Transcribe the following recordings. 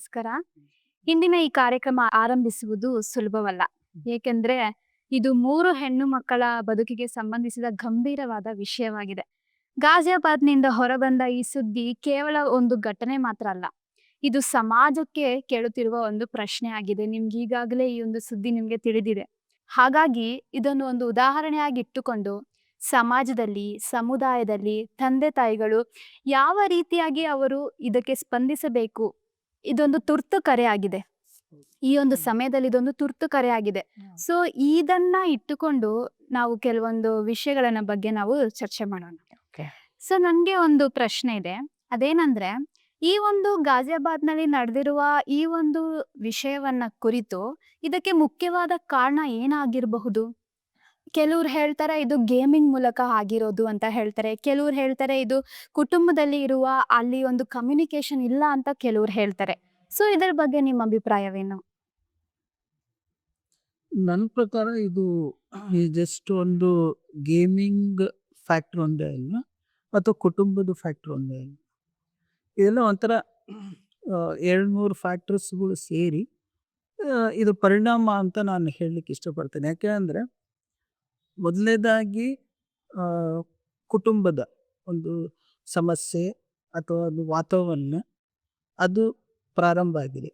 ನಮಸ್ಕಾರ ಇಂದಿನ ಈ ಕಾರ್ಯಕ್ರಮ ಆರಂಭಿಸುವುದು ಸುಲಭವಲ್ಲ. ಏಕೆಂದ್ರೆ ಇದು ಮೂರು ಹೆಣ್ಣು ಮಕ್ಕಳ ಬದುಕಿಗೆ ಸಂಬಂಧಿಸಿದ ಗಂಭೀರವಾದ ವಿಷಯವಾಗಿದೆ. ಗಾಜಿಯಾಬಾದ್ನಿಂದ ಹೊರಬಂದ ಈ ಸುದ್ದಿ ಕೇವಲ ಒಂದು ಘಟನೆ ಮಾತ್ರ ಅಲ್ಲ ಇದು ಸಮಾಜಕ್ಕೆ ಕೇಳುತ್ತಿರುವ ಒಂದು ಪ್ರಶ್ನೆ ಆಗಿದೆ. ನಿಮ್ಗೆ ಈಗಾಗಲೇ ಈ ಒಂದು ಸುದ್ದಿ ನಿಮ್ಗೆ ತಿಳಿದಿದೆ. ಹಾಗಾಗಿ ಇದನ್ನು ಒಂದು ಉದಾಹರಣೆಯಾಗಿ ಇಟ್ಟುಕೊಂಡು ಸಮಾಜದಲ್ಲಿ ಸಮುದಾಯದಲ್ಲಿ ತಂದೆ ತಾಯಿಗಳು ಯಾವ ರೀತಿಯಾಗಿ ಅವರು ಇದಕ್ಕೆ ಸ್ಪಂದಿಸಬೇಕು ಇದೊಂದು ತುರ್ತು ಕರೆ ಆಗಿದೆ. ಈ ಒಂದು ಸಮಯದಲ್ಲಿ ಇದೊಂದು ತುರ್ತು ಕರೆ ಆಗಿದೆ. ಸೊ ಇದನ್ನ ಇಟ್ಟುಕೊಂಡು ನಾವು ಕೆಲವೊಂದು ವಿಷಯಗಳನ್ನ ಬಗ್ಗೆ ನಾವು ಚರ್ಚೆ ಮಾಡೋಣ. ಸೊ ನನಗೆ ಒಂದು ಪ್ರಶ್ನೆ ಇದೆ. ಅದೇನಂದ್ರೆ ಈ ಒಂದು ಗಾಜಿಯಾಬಾದ್ನಲ್ಲಿ ನಡೆದಿರುವ ಈ ಒಂದು ವಿಷಯವನ್ನ ಕುರಿತು ಇದಕ್ಕೆ ಮುಖ್ಯವಾದ ಕಾರಣ ಏನಾಗಿರಬಹುದು? ಕೆಲವ್ರು ಹೇಳ್ತಾರೆ ಇದು ಗೇಮಿಂಗ್ ಮೂಲಕ ಆಗಿರೋದು ಅಂತ ಹೇಳ್ತಾರೆ. ಕೆಲವ್ರು ಹೇಳ್ತಾರೆ ಇದು ಕುಟುಂಬದಲ್ಲಿ ಇರುವ ಅಲ್ಲಿ ಒಂದು ಕಮ್ಯುನಿಕೇಶನ್ ಇಲ್ಲ ಅಂತ ಕೆಲವ್ರು ಹೇಳ್ತಾರೆ. ಸೊ ಇದರ ಬಗ್ಗೆ ನಿಮ್ಮ ಅಭಿಪ್ರಾಯವೇನು? ನನ್ನ ಪ್ರಕಾರ ಇದು ಜಸ್ಟ್ ಒಂದು ಗೇಮಿಂಗ್ ಫ್ಯಾಕ್ಟ್ರ್ ಒಂದೇ ಅಲ್ಲ ಅಥವಾ ಕುಟುಂಬದ ಫ್ಯಾಕ್ಟ್ರ್ ಒಂದೇ ಅಲ್ಲ ಇದೆಲ್ಲ ಒಂಥರ ಎರಡು ಮೂರು ಫ್ಯಾಕ್ಟರ್ಸ್ಗಳು ಸೇರಿ ಇದು ಪರಿಣಾಮ ಅಂತ ನಾನು ಹೇಳಲಿಕ್ಕೆ ಇಷ್ಟಪಡ್ತೇನೆ. ಯಾಕೆ ಅಂದರೆ ಮೊದಲನೇದಾಗಿ ಕುಟುಂಬದ ಒಂದು ಸಮಸ್ಯೆ ಅಥವಾ ಒಂದು ವಾತಾವರಣ, ಅದು ಪ್ರಾರಂಭ ಆಗಿದೆ.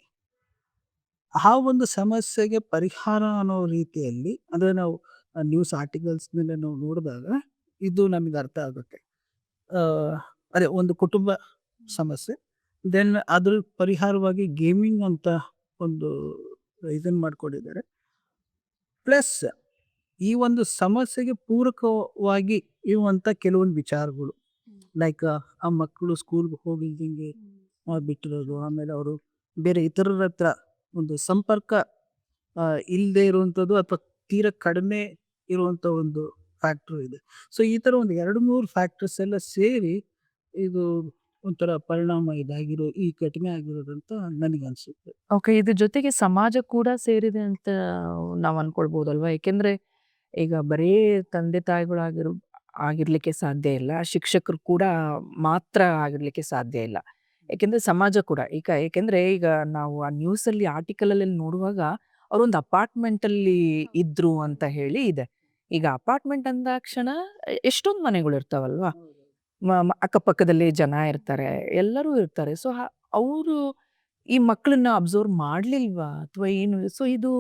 ಆ ಒಂದು ಸಮಸ್ಯೆಗೆ ಪರಿಹಾರ ಅನ್ನೋ ರೀತಿಯಲ್ಲಿ, ಅಂದರೆ ನಾವು ನ್ಯೂಸ್ ಆರ್ಟಿಕಲ್ಸ್ ಮೇಲೆ ನಾವು ನೋಡಿದಾಗ, ಇದು ನಮಗೆ ಅರ್ಥ ಆಗುತ್ತೆ. ಅದೇ ಒಂದು ಕುಟುಂಬ ಸಮಸ್ಯೆ ದೆನ್ ಅದ್ರ ಪರಿಹಾರವಾಗಿ ಗೇಮಿಂಗ್ ಅಂತ ಒಂದು ಇದನ್ನು ಮಾಡ್ಕೊಂಡಿದ್ದಾರೆ. ಪ್ಲಸ್ ಈ ಒಂದು ಸಮಸ್ಯೆಗೆ ಪೂರಕವಾಗಿ ಇರುವಂತ ಕೆಲವೊಂದು ವಿಚಾರಗಳು. ಲೈಕ್ ಆ ಮಕ್ಕಳು ಸ್ಕೂಲ್ಗೆ ಹೋಗಿದ್ದಂಗೆ ಬಿಟ್ಟಿರೋದು ಆಮೇಲೆ ಅವರು ಬೇರೆ ಇತರರ ಹತ್ರ ಒಂದು ಸಂಪರ್ಕ ಇಲ್ಲದೆ ಇರುವಂಥದ್ದು ಅಥವಾ ತೀರ ಕಡಿಮೆ ಇರುವಂತ ಒಂದು ಫ್ಯಾಕ್ಟ್ರು ಇದೆ. ಸೊ ಈ ಥರ ಒಂದು ಎರಡು ಮೂರು ಫ್ಯಾಕ್ಟರ್ಸ್ ಎಲ್ಲ ಸೇರಿ ಇದು ಒಂಥರ ಪರಿಣಾಮ ಇದಾಗಿರೋ ಈ ಘಟನೆ ಆಗಿರೋದಂತ ನನಗೆ ಅನ್ಸುತ್ತೆ ಓಕೆ ಇದ್ರ ಜೊತೆಗೆ ಸಮಾಜ ಕೂಡ ಸೇರಿದೆ ಅಂತ ನಾವು ಅನ್ಕೊಳ್ಬಹುದಲ್ವಾ ಯಾಕೆಂದ್ರೆ ಈಗ ಬರೀ ತಂದೆ ತಾಯಿಗಳಾಗಿರ್, ಆಗಿರ್ಲಿಕ್ಕೆ ಸಾಧ್ಯ ಇಲ್ಲ. ಶಿಕ್ಷಕರು ಕೂಡ ಮಾತ್ರ ಆಗಿರ್ಲಿಕ್ಕೆ ಸಾಧ್ಯ ಇಲ್ಲ. ಯಾಕೆಂದ್ರೆ ಸಮಾಜ ಕೂಡ. ಈಗ ಯಾಕೆಂದ್ರೆ ಈಗ ನಾವು ಆ ನ್ಯೂಸ್ ಅಲ್ಲಿ ಆರ್ಟಿಕಲ್ ಅಲ್ಲಿ ನೋಡುವಾಗ ಅವರೊಂದು ಅಪಾರ್ಟ್ಮೆಂಟ್ ಅಲ್ಲಿ ಇದ್ರು ಅಂತ ಹೇಳಿ ಇದೆ. ಈಗ ಅಪಾರ್ಟ್ಮೆಂಟ್ ಅಂದಾಕ್ಷಣ ಎಷ್ಟೊಂದು ಮನೆಗಳು ಇರ್ತಾವಲ್ವಾ? ಅಕ್ಕಪಕ್ಕದಲ್ಲಿ ಜನ ಇರ್ತಾರೆ, ಎಲ್ಲರೂ ಇರ್ತಾರೆ. ಸೊ ಅವರು ಈ ಮಕ್ಕಳನ್ನ ಅಬ್ಸರ್ವ್ ಮಾಡ್ಲಿಲ್ವಾ? ಅಥವಾ ಏನು? ಸೊ, ಇದು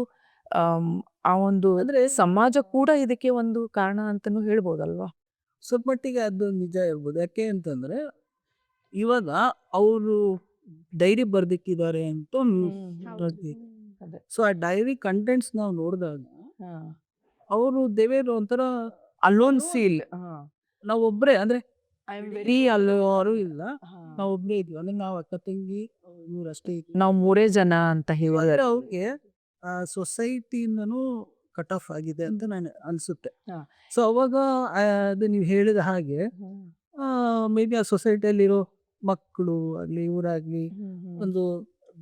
ಆಮ್, ಆ ಒಂದು ಅಂದ್ರೆ ಸಮಾಜ ಕೂಡ ಇದಕ್ಕೆ ಒಂದು ಕಾರಣ ಅಂತಾನೂ ಹೇಳ್ಬೋದಲ್ವಾ? ಸ್ವಲ್ಪ ಮಟ್ಟಿಗೆ ಅದು ನಿಜ ಇರ್ಬೋದು ಯಾಕೆ ಅಂತಂದ್ರೆ ಇವಾಗ ಅವರು ಡೈರಿ ಬರ್ದಿಕ್ಕಿದ್ದಾರೆ ಅಂತ ಅದೇ. ಸೊ ಆ ಡೈರಿ ಕಂಟೆಂಟ್ಸ್ ನಾವು ನೋಡಿದಾಗ ಅವರು ದೇವೇರು ಒಂಥರ ಅಲೋನ್ ಫೀಲ್ ನಾವು ಒಬ್ರೇ ಅಂದ್ರೆ ವೆರಿ ಅಲ್ಲವರು ಇಲ್ಲ. ನಾವು ಒಬ್ರೇ ಇದೀವಿ. ಅಂದ್ರೆ ನಾವು ಅಕ್ಕ ತಂಗಿ ಇವ್ರಷ್ಟೇ ಇದ್ವಿ. ನಾವು ಮೂರೇ ಜನ ಅಂತ ಹೇಳಿದ್ರೆ ಅವ್ರಿಗೆ ಸೊಸೈಟಿಯಿಂದನೂ ಕಟ್ ಆಫ್ ಆಗಿದೆ ಅಂತ ನಾನು ಅನ್ಸುತ್ತೆ. ಸೊ ಅವಾಗ ಅದು ನೀವು ಹೇಳಿದ ಹಾಗೆ ಮೇ ಬಿ ಆ ಸೊಸೈಟಿಯಲ್ಲಿರೋ ಮಕ್ಕಳು ಆಗ್ಲಿ ಇವರಾಗ್ಲಿ ಒಂದು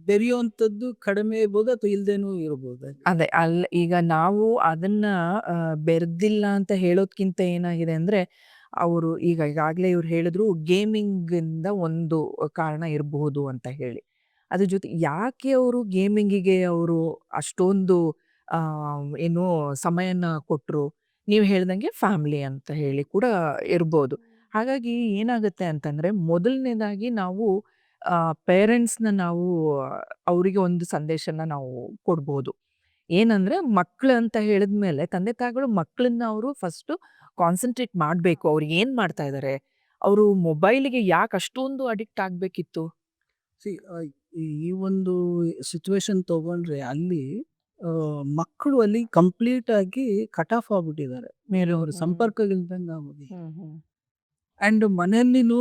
ಬೆರೆಯುವಂಥದ್ದು ಕಡಿಮೆ ಇರ್ಬೋದು ಅಥವಾ ಇಲ್ದೇನೂ ಇರ್ಬೋದು? ಅದೇ ಅಲ್ಲ ಈಗ ನಾವು ಅದನ್ನ ಬೆರೆದಿಲ್ಲ ಬೆರ್ದಿಲ್ಲ ಅಂತ ಹೇಳೋದ್ಕಿಂತ ಏನಾಗಿದೆ ಅಂದ್ರೆ ಅವರು ಈಗ ಈಗಾಗಲೇ ಇವ್ರು ಹೇಳಿದ್ರು ಗೇಮಿಂಗ್ ಇಂದ ಒಂದು ಕಾರಣ ಇರಬಹುದು ಅಂತ ಹೇಳಿ. ಅದ್ರ ಜೊತೆ ಯಾಕೆ ಅವರು ಗೇಮಿಂಗಿಗೆ ಅವರು ಅಷ್ಟೊಂದು ಏನು ಸಮಯನ ಕೊಟ್ರು? ನೀವು ಹೇಳ್ದಂಗೆ ಫ್ಯಾಮಿಲಿ ಅಂತ ಹೇಳಿ ಕೂಡ ಇರ್ಬೋದು. ಹಾಗಾಗಿ ಏನಾಗುತ್ತೆ ಅಂತಂದ್ರೆ ಮೊದಲನೇದಾಗಿ ನಾವು ಪೇರೆಂಟ್ಸ್ನ ನಾವು ಅವರಿಗೆ ಒಂದು ಸಂದೇಶನ ನಾವು ಕೊಡ್ಬೋದು. ಏನಂದ್ರೆ ಮಕ್ಳು ಅಂತ ಹೇಳಿದ್ಮೇಲೆ ತಂದೆ ತಾಯಿಗಳು ಮಕ್ಕಳನ್ನ ಅವರು ಫಸ್ಟು ಕಾನ್ಸಂಟ್ರೇಟ್ ಮಾಡಬೇಕು. ಅವ್ರು ಏನು ಮಾಡ್ತಾ ಇದ್ದಾರೆ ಅವರು ಮೊಬೈಲಿಗೆ ಯಾಕೆ ಅಷ್ಟೊಂದು ಅಡಿಕ್ಟ್ ಆಗಬೇಕಿತ್ತು? ಈ ಒಂದು ಸಿಚುವೇಶನ್ ತಗೊಂಡ್ರೆ ಅಲ್ಲಿ ಮಕ್ಕಳು ಅಲ್ಲಿ ಕಂಪ್ಲೀಟ್ ಆಗಿ ಕಟ್ ಆಫ್ ಆಗ್ಬಿಟ್ಟಿದ್ದಾರೆ. ಮೇಲೆ ಅವರು. ಸಂಪರ್ಕ ಇಲ್ದಂಗ ಆಗೋದು ಅಂಡ್ ಮನೆಯಲ್ಲಿನೂ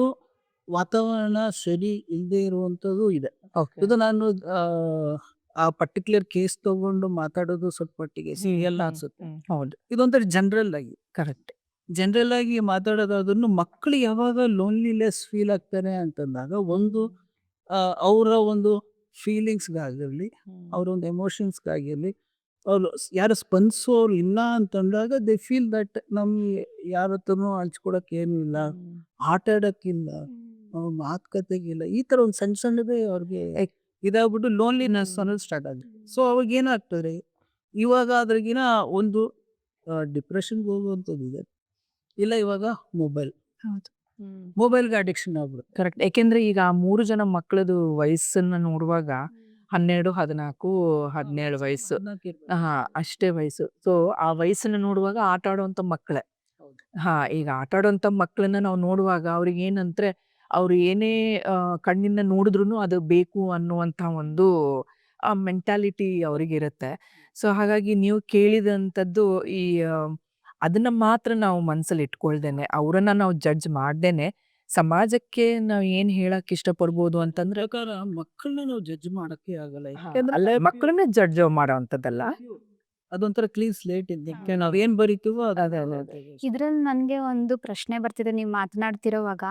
ವಾತಾವರಣ ಸರಿ ಇಲ್ಲದೆ ಇರುವಂಥದ್ದು ಇದೆ. ಇದು ನಾನು ಆ, ಆ ಪರ್ಟಿಕ್ಯುಲರ್ ಕೇಸ್ ತಗೊಂಡು ಮಾತಾಡೋದು ಸ್ವಲ್ಪ ಮಟ್ಟಿಗೆ ಅನ್ಸುತ್ತೆ. ಹೌದು. ಇದೊಂಥರ ಜನರಲ್ ಆಗಿ. ಕರೆಕ್ಟ್ ಜನರಲ್ ಆಗಿ ಮಾತಾಡೋದಾದ್ರೂ ಮಕ್ಕಳು ಯಾವಾಗ ಲೋನ್ಲಿನೆಸ್ ಫೀಲ್ ಆಗ್ತಾರೆ ಅಂತಂದಾಗ ಒಂದು ಅವರ ಒಂದು ಫೀಲಿಂಗ್ಸ್ಗಾಗಿರಲಿ ಅವ್ರ ಒಂದು ಎಮೋಷನ್ಸ್ಗಾಗಿರಲಿ ಅವ್ರು ಯಾರು ಸ್ಪಂದಿಸೋರು ಇಲ್ಲ ಅಂತಂದಾಗ ದೇ ಫೀಲ್ ದಟ್ ನಮ್ಗೆ ಯಾರ ಹತ್ರನು ಹಂಚ್ಕೊಳಕ್ ಏನೂ ಇಲ್ಲ ಆಟ ಆಡೋಕ್ಕಿಲ್ಲ ಅವ್ರ ಮಾತುಕತೆಗಿಲ್ಲ ಈ ಥರ ಒಂದು ಸಣ್ಣ ಸಣ್ಣದೇ ಅವ್ರಿಗೆ ಇದಾಗ್ಬಿಟ್ಟು ಲೋನ್ಲಿನೆಸ್ ಅನ್ನೋದು ಸ್ಟಾರ್ಟ್ ಆಗುತ್ತೆ. ಸೊ ಅವಾಗ ಏನಾಗ್ತದೆ ಇವಾಗ ಅದ್ರಗಿನ ಒಂದು ಡಿಪ್ರೆಷನ್ಗೆ ಹೋಗುವಂಥದ್ದು ಇದೆ ಇಲ್ಲ ಇವಾಗ ಮೊಬೈಲ್ ಹೌದು. ಮೊಬೈಲ್ಗೆ ಅಡಿಕ್ಷನ್ ಆಗ್ಬಿಡುತ್ತೆ ಕರೆಕ್ಟ್ ಯಾಕೆಂದ್ರೆ ಈಗ ಆ ಮೂರು ಜನ ಮಕ್ಕಳದು ವಯಸ್ಸನ್ನ ನೋಡುವಾಗ ಹನ್ನೆರಡು ಹದಿನಾಲ್ಕು ಹದಿನೇಳು ವಯಸ್ಸು ಹಾ ಅಷ್ಟೇ ವಯಸ್ಸು. ಸೊ ಆ ವಯಸ್ಸನ್ನ ನೋಡುವಾಗ ಆಟ ಆಡುವಂತ ಮಕ್ಕಳೇ ಹೌದು. ಹಾ ಈಗ ಆಟ ಆಡುವಂತ ಮಕ್ಕಳನ್ನ ನಾವು ನೋಡುವಾಗ ಅವ್ರಿಗೆ ಏನಂದ್ರೆ ಅವ್ರು ಏನೇ ಕಣ್ಣಿನ ಕಣ್ಣಿಂದ ನೋಡಿದ್ರು ಅದು ಬೇಕು ಅನ್ನುವಂತ ಒಂದು ಮೆಂಟಾಲಿಟಿ ಅವ್ರಿಗಿರುತ್ತೆ. ಸೊ ಹಾಗಾಗಿ ನೀವು ಕೇಳಿದಂಥದ್ದು ಈ ಅದನ್ನ ಮಾತ್ರ ನಾವು ಮನಸ್ಸಲ್ಲಿ ಇಟ್ಕೊಳ್ದೇನೆ ಅವರನ್ನ ನಾವು ಜಡ್ಜ್ ಮಾಡ್ದೇನೆ ಸಮಾಜಕ್ಕೆ ನಾವು ಏನ್ ಹೇಳಕ್ ಇಷ್ಟಪಡ್ಬೋದು ಅಂತಂದ್ರೆ ಪ್ರಕಾರ ಮಕ್ಕಳನ್ನ ನಾವು ಜಡ್ಜ್ ಮಾಡಕ್ಕೆ ಆಗಲ್ಲ. ಯಾಕೆಂದ್ರೆ ಅಲ್ಲ ಮಕ್ಕಳನ್ನ ಜಡ್ಜ್ ಮಾಡೋವಂಥದ್ದಲ್ಲ ಅದೊಂಥರ ಕ್ಲೀನ್ ಸ್ಲೇಟ್ ಇದಕ್ಕೆ ನಾವ್ ಏನ್ ಬರಿತೀವೋ. ಇದ್ರಲ್ಲಿ ನನ್ಗೆ ಒಂದು ಪ್ರಶ್ನೆ ಬರ್ತಿದೆ ನೀವು ಮಾತನಾಡ್ತಿರೋವಾಗ.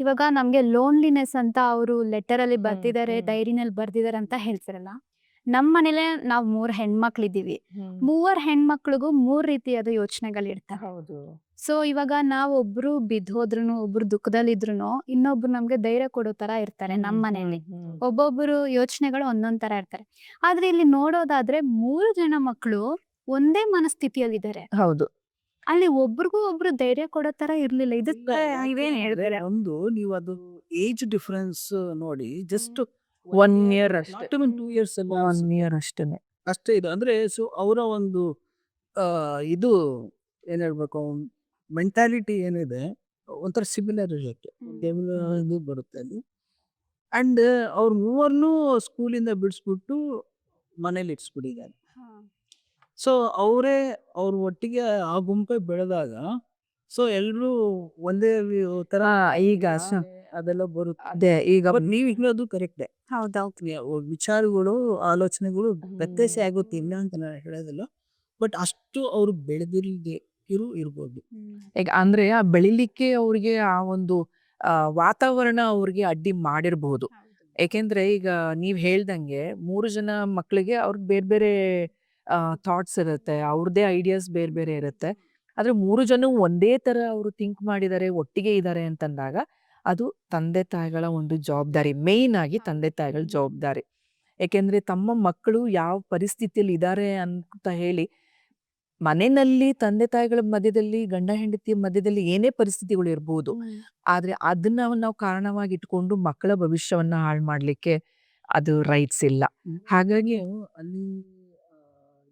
ಇವಾಗ ನಮ್ಗೆ ಲೋನ್ಲಿನೆಸ್ ಅಂತ ಅವರು ಲೆಟರ್ ಅಲ್ಲಿ ಬರ್ತಿದಾರೆ ಬರ್ದಿದ್ದಾರೆ. ಡೈರಿನಲ್ಲಿ ಬರ್ದಿದ್ದಾರೆ ಅಂತ ಹೇಳ್ತಿರಲ್ಲ. ನಮ್ಮ ಮನೇಲೆ ನಾವ್ ಮೂರ್ ಹೆಣ್ಮಕ್ಳಿದೀವಿ ಮೂವರ್ ಹೆಣ್ಮಕ್ಳಿಗೂ ಮೂರ್ ರೀತಿಯಾದ ಯೋಚನೆಗಳಿರ್ತವೆ ಹೌದು. ಸೊ ಇವಾಗ ನಾವ್ ಒಬ್ರು ಬಿದ್ದೋದ್ರು ಒಬ್ರು ದುಃಖದಲ್ಲಿದ್ರು ಇನ್ನೊಬ್ರು ನಮ್ಗೆ ಧೈರ್ಯ ಕೊಡೋ ತರ ಇರ್ತಾರೆ ನಮ್ಮ ಮನೇಲಿ. ಒಬ್ಬೊಬ್ರು ಯೋಚನೆಗಳು ಒಂದೊಂದ್ ತರ ಇರ್ತಾರೆ. ಆದ್ರೆ ಇಲ್ಲಿ ನೋಡೋದಾದ್ರೆ ಮೂರು ಜನ ಮಕ್ಕಳು ಒಂದೇ ಮನಸ್ಥಿತಿಯಲ್ಲಿದ್ದಾರೆ. ಹೌದು. ಅಲ್ಲಿ ಒಬ್ರಿಗೂ ಒಬ್ರು ಧೈರ್ಯ ಕೊಡೋ ತರ ಇರ್ಲಿಲ್ಲ. ಇದಕ್ಕೆ ಇವೇನ್ ಹೇಳಿದ್ರೆ ಒಂದು ನೀವು ಅದು ಏಜ್ ಡಿಫರೆನ್ಸ್ ನೋಡಿ ಜಸ್ಟ್ ಒನ್ ಇಯರ್ ಅಷ್ಟೇ. ಟೂ ಇಯರ್ಸ್ ಒನ್ ಇಯರ್ ಅಷ್ಟೇನೆ ಅಷ್ಟೇ. ಇದು. ಅಂದ್ರೆ ಸೊ ಅವರ ಒಂದು ಆ, ಇದು ಏನ್ ಹೇಳ್ಬೇಕು ಮೆಂಟಾಲಿಟಿ ಏನಿದೆ ಒಂಥರ ಸಿಮಿಲರ್ ಇರುತ್ತೆ ಸಿಮಿಲರ್ ಇದು ಬರುತ್ತೆ ಅಲ್ಲಿ ಅಂಡ್ ಅವ್ರ ಮೂವರ್ನು ಸ್ಕೂಲಿಂದ ಬಿಡಿಸ್ಬಿಟ್ಟು ಮನೇಲಿ ಇಟ್ಸ್ಬಿಟ್ಟಿದ್ದಾರೆ ಸೊ ಅವರೇ ಅವ್ರ ಒಟ್ಟಿಗೆ ಆ ಗುಂಪೇ ಬೆಳೆದಾಗ ಸೊ ಎಲ್ಲರೂ ಒಂದೇ ವಿ- ತರ ಈಗ ಸ- ಅದೆಲ್ಲ ಬರುತ್ತೆ. ಅದೇ ಈಗ ನೀವು ಹೇಳೋದು ಕರೆಕ್ಟೇ ಹೌದೌದು. ವಿಚಾರಗಳು ಆಲೋಚನೆಗಳು ವ್ಯತ್ಯಾಸ ಆಗುತ್ತೆ ಇಲ್ಲ ಅಂತ ನಾನು ಹೇಳೋದಿಲ್ಲ. ಬಟ್ ಅಷ್ಟು ಅವರು ಬೆಳೆದಿಲ್ಲದೆ ಇರು ಇರ್ಬೋದು. ಈಗ ಅಂದ್ರೆ ಆ ಬೆಳಿಲಿಕ್ಕೆ ಅವ್ರಿಗೆ ಆ ಒಂದು ವಾತಾವರಣ ಅವ್ರಿಗೆ ಅಡ್ಡಿ ಮಾಡಿರ್ಬಹುದು ಯಾಕೆಂದ್ರೆ ಈಗ ನೀವ್ ಹೇಳ್ದಂಗೆ ಮೂರು ಜನ ಮಕ್ಕಳಿಗೆ ಅವ್ರಿಗೆ ಬೇರೆ ಬೇರೆ ಥಾಟ್ಸ್ ಇರುತ್ತೆ. ಅವ್ರದ್ದೇ ಐಡಿಯಾಸ್ ಬೇರೆ ಬೇರೆ ಇರುತ್ತೆ. ಆದ್ರೆ ಮೂರು ಜನ ಒಂದೇ ತರ ಅವರು ಥಿಂಕ್ ಮಾಡಿದ್ದಾರೆ ಒಟ್ಟಿಗೆ ಇದ್ದಾರೆ ಅಂತಂದಾಗ ಅದು ತಂದೆ ತಾಯಿಗಳ ಒಂದು ಜವಾಬ್ದಾರಿ ಮೇಯ್ನ್ ಆಗಿ ತಂದೆ ತಾಯಿಗಳ ಜವಾಬ್ದಾರಿ. ಯಾಕೆಂದ್ರೆ ತಮ್ಮ ಮಕ್ಕಳು ಯಾವ ಪರಿಸ್ಥಿತಿಯಲ್ಲಿ ಇದ್ದಾರೆ ಅಂತ ಹೇಳಿ ಮನೆಯಲ್ಲಿ ತಂದೆ ತಾಯಿಗಳ ಮಧ್ಯದಲ್ಲಿ ಗಂಡ ಹೆಂಡತಿಯ ಮಧ್ಯದಲ್ಲಿ ಏನೇ ಪರಿಸ್ಥಿತಿಗಳು ಇರಬಹುದು ಆದ್ರೆ ಅದನ್ನ ನಾವು ಕಾರಣವಾಗಿ ಇಟ್ಕೊಂಡು ಮಕ್ಕಳ ಭವಿಷ್ಯವನ್ನ ಹಾಳು ಮಾಡ್ಲಿಕ್ಕೆ ಅದು ರೈಟ್ಸ್ ಇಲ್ಲ. ಹಾಗಾಗಿ ಅಲ್ಲಿ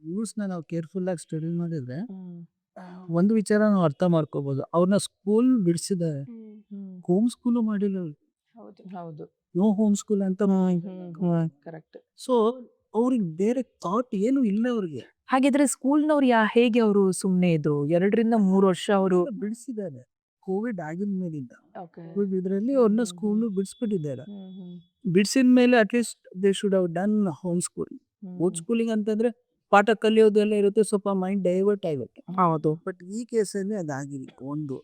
ನ್ಯೂಸ್ನ ನಾವು ಕೇರ್ಫುಲ್ ಆಗಿ ಸ್ಟಡಿ ಮಾಡಿದ್ರೆ ಒಂದು ವಿಚಾರ ನಾವು ಅರ್ಥ ಮಾಡ್ಕೋಬಹುದು ಅವ್ರನ್ನ ಸ್ಕೂಲ್ ಬಿಡಿಸಿದ್ದಾರೆ ಹೋಮ್. ಸ್ಕೂಲ್ ಮಾಡಿಲ್ಲ ಹೌದು. ನೋ ಹೋಮ್ ಸ್ಕೂಲ್ ಅಂತ ಕರೆಕ್ಟ್ ಸೊ ಅವ್ರಿಗೆ ಬೇರೆ ಥಾಟ್ ಏನು ಇಲ್ಲ ಅವ್ರಿಗೆ. ಹಾಗಿದ್ರೆ ಸ್ಕೂಲ್ನವ್ರು ಯಾ ಹೇಗೆ ಅವರು ಸುಮ್ನೆ ಇದ್ರು? ಎರಡರಿಂದ ಮೂರು ವರ್ಷ ಅವರು ಬಿಡಿಸಿದ್ದಾರೆ. ಕೋವಿಡ್ ಆಗಿದ ಮೇಲಿಂದ. ಕೋವಿಡ್ ಇದರಲ್ಲಿ ಅವ್ರನ್ನ ಸ್ಕೂಲ್ ಬಿಡಿಸ್ಬಿಟ್ಟಿದ್ದಾರೆ. ಬಿಡಿಸಿದ ಮೇಲೆ at least they should have done home school home. Schooling ಅಂತಂದ್ರೆ ಪಾಠ ಕಲಿಯೋದೆಲ್ಲ ಇರುತ್ತೆ ಸ್ವಲ್ಪ ಮೈಂಡ್ ಡೈವರ್ಟ್ ಆಗುತ್ತೆ ಹೌದು. ಬಟ್ ಈ ಕೇಸಲ್ಲಿ ಅದಾಗಿಲ್ಲ ಒಂದು.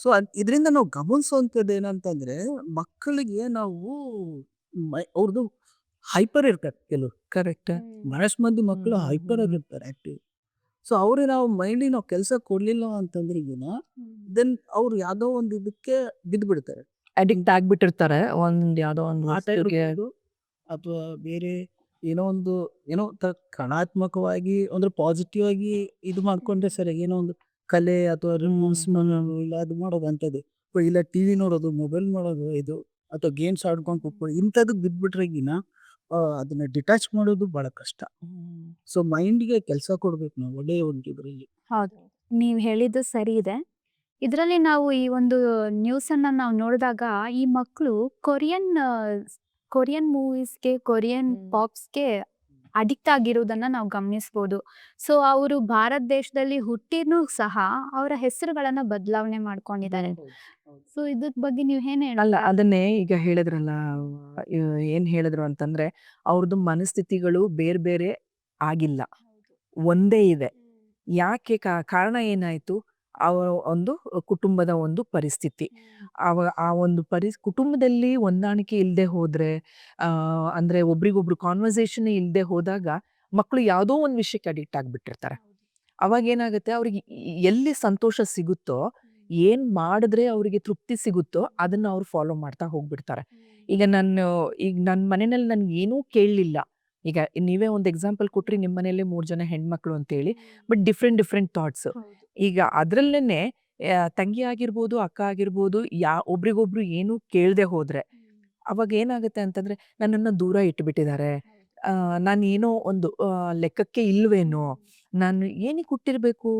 ಸೊ ಇದರಿಂದ ನಾವು ಗಮನಿಸುವಂಥದ್ದು ಏನಂತಂದ್ರೆ ಮಕ್ಕಳಿಗೆ ನಾವು ಅವ್ರದ್ದು ಹೈಪರ್ ಇರ್ತಾರೆ ಕೆಲವರು. ಕರೆಕ್ಟ್ ಬಹಳಷ್ಟು ಮಂದಿ ಮಕ್ಕಳು ಹೈಪರ್. ಆಗಿರ್ತಾರೆ ಆಕ್ಟಿವ್ ಸೊ ಅವ್ರಿಗೆ ನಾವು ಮೈಂಡ್ಲಿ ನಾವು ಕೆಲಸ ಕೊಡ್ಲಿಲ್ಲ ಅಂತಂದ್ರೆ ಈಗಿನ ದೆನ್ ಅವ್ರು ಯಾವ್ದೋ ಒಂದು ಇದಕ್ಕೆ ಬಿದ್ದು ಬಿಡ್ತಾರೆ ಅಡಿಕ್ಟ್ ಆಗ್ಬಿಟ್ಟಿರ್ತಾರೆ. ಒಂದ್ ಯಾವ್ದೋ ಒಂದು ಅಥವಾ ಬೇರೆ ಏನೋ ಒಂದು ಏನೋ ತ ಕಣಾತ್ಮಕವಾಗಿ ಅಂದ್ರೆ ಪಾಸಿಟಿವ್ ಆಗಿ ಇದು ಮಾಡ್ಕೊಂಡ್ರೆ ಸರಿ ಏನೋ ಒಂದು ಕಲೆ ಅಥವಾ ರೀಲ್ಸ್ ಇಲ್ಲ ಅದು ಮಾಡೋದು ಇಲ್ಲ ಟಿವಿ ನೋಡೋದು ಮೊಬೈಲ್ ಮಾಡೋದು ಇದು ಅಥವಾ ಗೇಮ್ಸ್ ಆಡ್ಕೊಂಡು ಕೂತ್ಕೊಂಡು ಇಂಥದ್ದು ಬಿದ್ಬಿಟ್ರೆಗಿನ ಅದನ್ನ ಡಿಟ್ಯಾಚ್ ಮಾಡೋದು ಬಹಳ ಕಷ್ಟ. ಸೊ ಮೈಂಡ್ಗೆ ಕೆಲಸ ಕೊಡ್ಬೇಕು ನಾವು ಒಳ್ಳೆಯ ಒಂದು ಇದರಲ್ಲಿ. ಹೌದು. ನೀವ್ ಹೇಳಿದ್ದು ಸರಿ ಇದೆ. ಇದರಲ್ಲಿ ನಾವು ಈ ಒಂದು ನ್ಯೂಸ್ ಅನ್ನ ನಾವು ನೋಡಿದಾಗ ಈ ಮಕ್ಕಳು ಕೊರಿಯನ್ ಕೊರಿಯನ್ ಮೂವೀಸ್ಗೆ ಕೊರಿಯನ್ ಹ್ಮ್. ಪಾಪ್ಸ್ಗೆ ಅಡಿಕ್ಟ್ ಆಗಿರೋದನ್ನ ನಾವು ಗಮನಿಸ್ಬೋದು. ಸೊ ಅವರು ಭಾರತ ದೇಶದಲ್ಲಿ ಹುಟ್ಟಿನೂ ಸಹ ಅವರ ಹೆಸರುಗಳನ್ನ ಬದಲಾವಣೆ ಮಾಡ್ಕೊಂಡಿದ್ದಾರೆ. ಸೊ ಇದ್ರ ಬಗ್ಗೆ ನೀವು ಏನ್ ಅಲ್ಲ ಹೇಳಲ್ಲ ಅದನ್ನೇ ಈಗ ಹೇಳಿದ್ರಲ್ಲ ಇವ್ ಏನ್ ಹೇಳಿದ್ರು ಅಂತಂದ್ರೆ ಅವ್ರದ್ದು ಮನಸ್ಥಿತಿಗಳು ಬೇರೆ ಬೇರೆ ಆಗಿಲ್ಲ. ಒಂದೇ ಇದೆ. ಯಾಕೆ ಕಾ- ಕಾರಣ ಏನಾಯ್ತು? ಅವರ ಒಂದು ಕುಟುಂಬದ ಒಂದು ಪರಿಸ್ಥಿತಿ. ಅವ ಆ ಒಂದು ಪರಿ ಕುಟುಂಬದಲ್ಲಿ ಹೊಂದಾಣಿಕೆ ಇಲ್ಲದೆ ಹೋದರೆ ಅಂದರೆ ಅಂದ್ರೆ ಒಬ್ರಿಗೊಬ್ರು ಕಾನ್ವರ್ಸೇಷನ್ ಇಲ್ಲದೆ ಹೋದಾಗ ಮಕ್ಕಳು ಯಾವುದೋ ಒಂದು ವಿಷಯಕ್ಕೆ ಅಡಿಕ್ಟ್ ಆಗಿಬಿಟ್ಟಿರ್ತಾರೆ. ಅವಾಗ ಏನಾಗುತ್ತೆ ಅವ್ರಿಗೆ ಎಲ್ಲಿ ಸಂತೋಷ ಸಿಗುತ್ತೋ ಏನು ಮಾಡಿದ್ರೆ ಅವರಿಗೆ ತೃಪ್ತಿ ಸಿಗುತ್ತೋ ಅದನ್ನ ಅವ್ರು ಫಾಲೋ ಮಾಡ್ತಾ ಹೋಗ್ಬಿಡ್ತಾರೆ. ಈಗ ನಾನು ಈಗ ನನ್ನ ಮನೆಯಲ್ಲಿ ನನ್ಗೆ ಏನೂ ಕೇಳಲಿಲ್ಲ. ಈಗ ನೀವೇ ಒಂದು ಎಕ್ಸಾಂಪಲ್ ಕೊಟ್ರಿ ನಿಮ್ಮ ಮನೆಯಲ್ಲಿ ಮೂರು ಜನ ಹೆಣ್ಮಕ್ಳು ಅಂತೇಳಿ ಬಟ್ ಡಿಫ್ರೆಂಟ್ ಡಿಫ್ರೆಂಟ್ ಥಾಟ್ಸ್ ಈಗ ಅದ್ರಲ್ಲೇನೆ ಆ, ತಂಗಿ ಆಗಿರ್ಬೋದು ಅಕ್ಕ ಆಗಿರ್ಬೋದು ಯಾ ಒಬ್ರಿಗೊಬ್ರು ಏನು ಕೇಳದೆ ಹೋದ್ರೆ ಅವಾಗ ಏನಾಗುತ್ತೆ ಅಂತಂದ್ರೆ ನನ್ನನ್ನು ದೂರ ಇಟ್ಬಿಟ್ಟಿದ್ದಾರೆ. ನಾನು ಏನೋ ಒಂದು ಲೆಕ್ಕಕ್ಕೆ ಇಲ್ವೇನೋ ನಾನು ಏನಕ್ಕೆ ಹುಟ್ಟಿರ್ಬೇಕು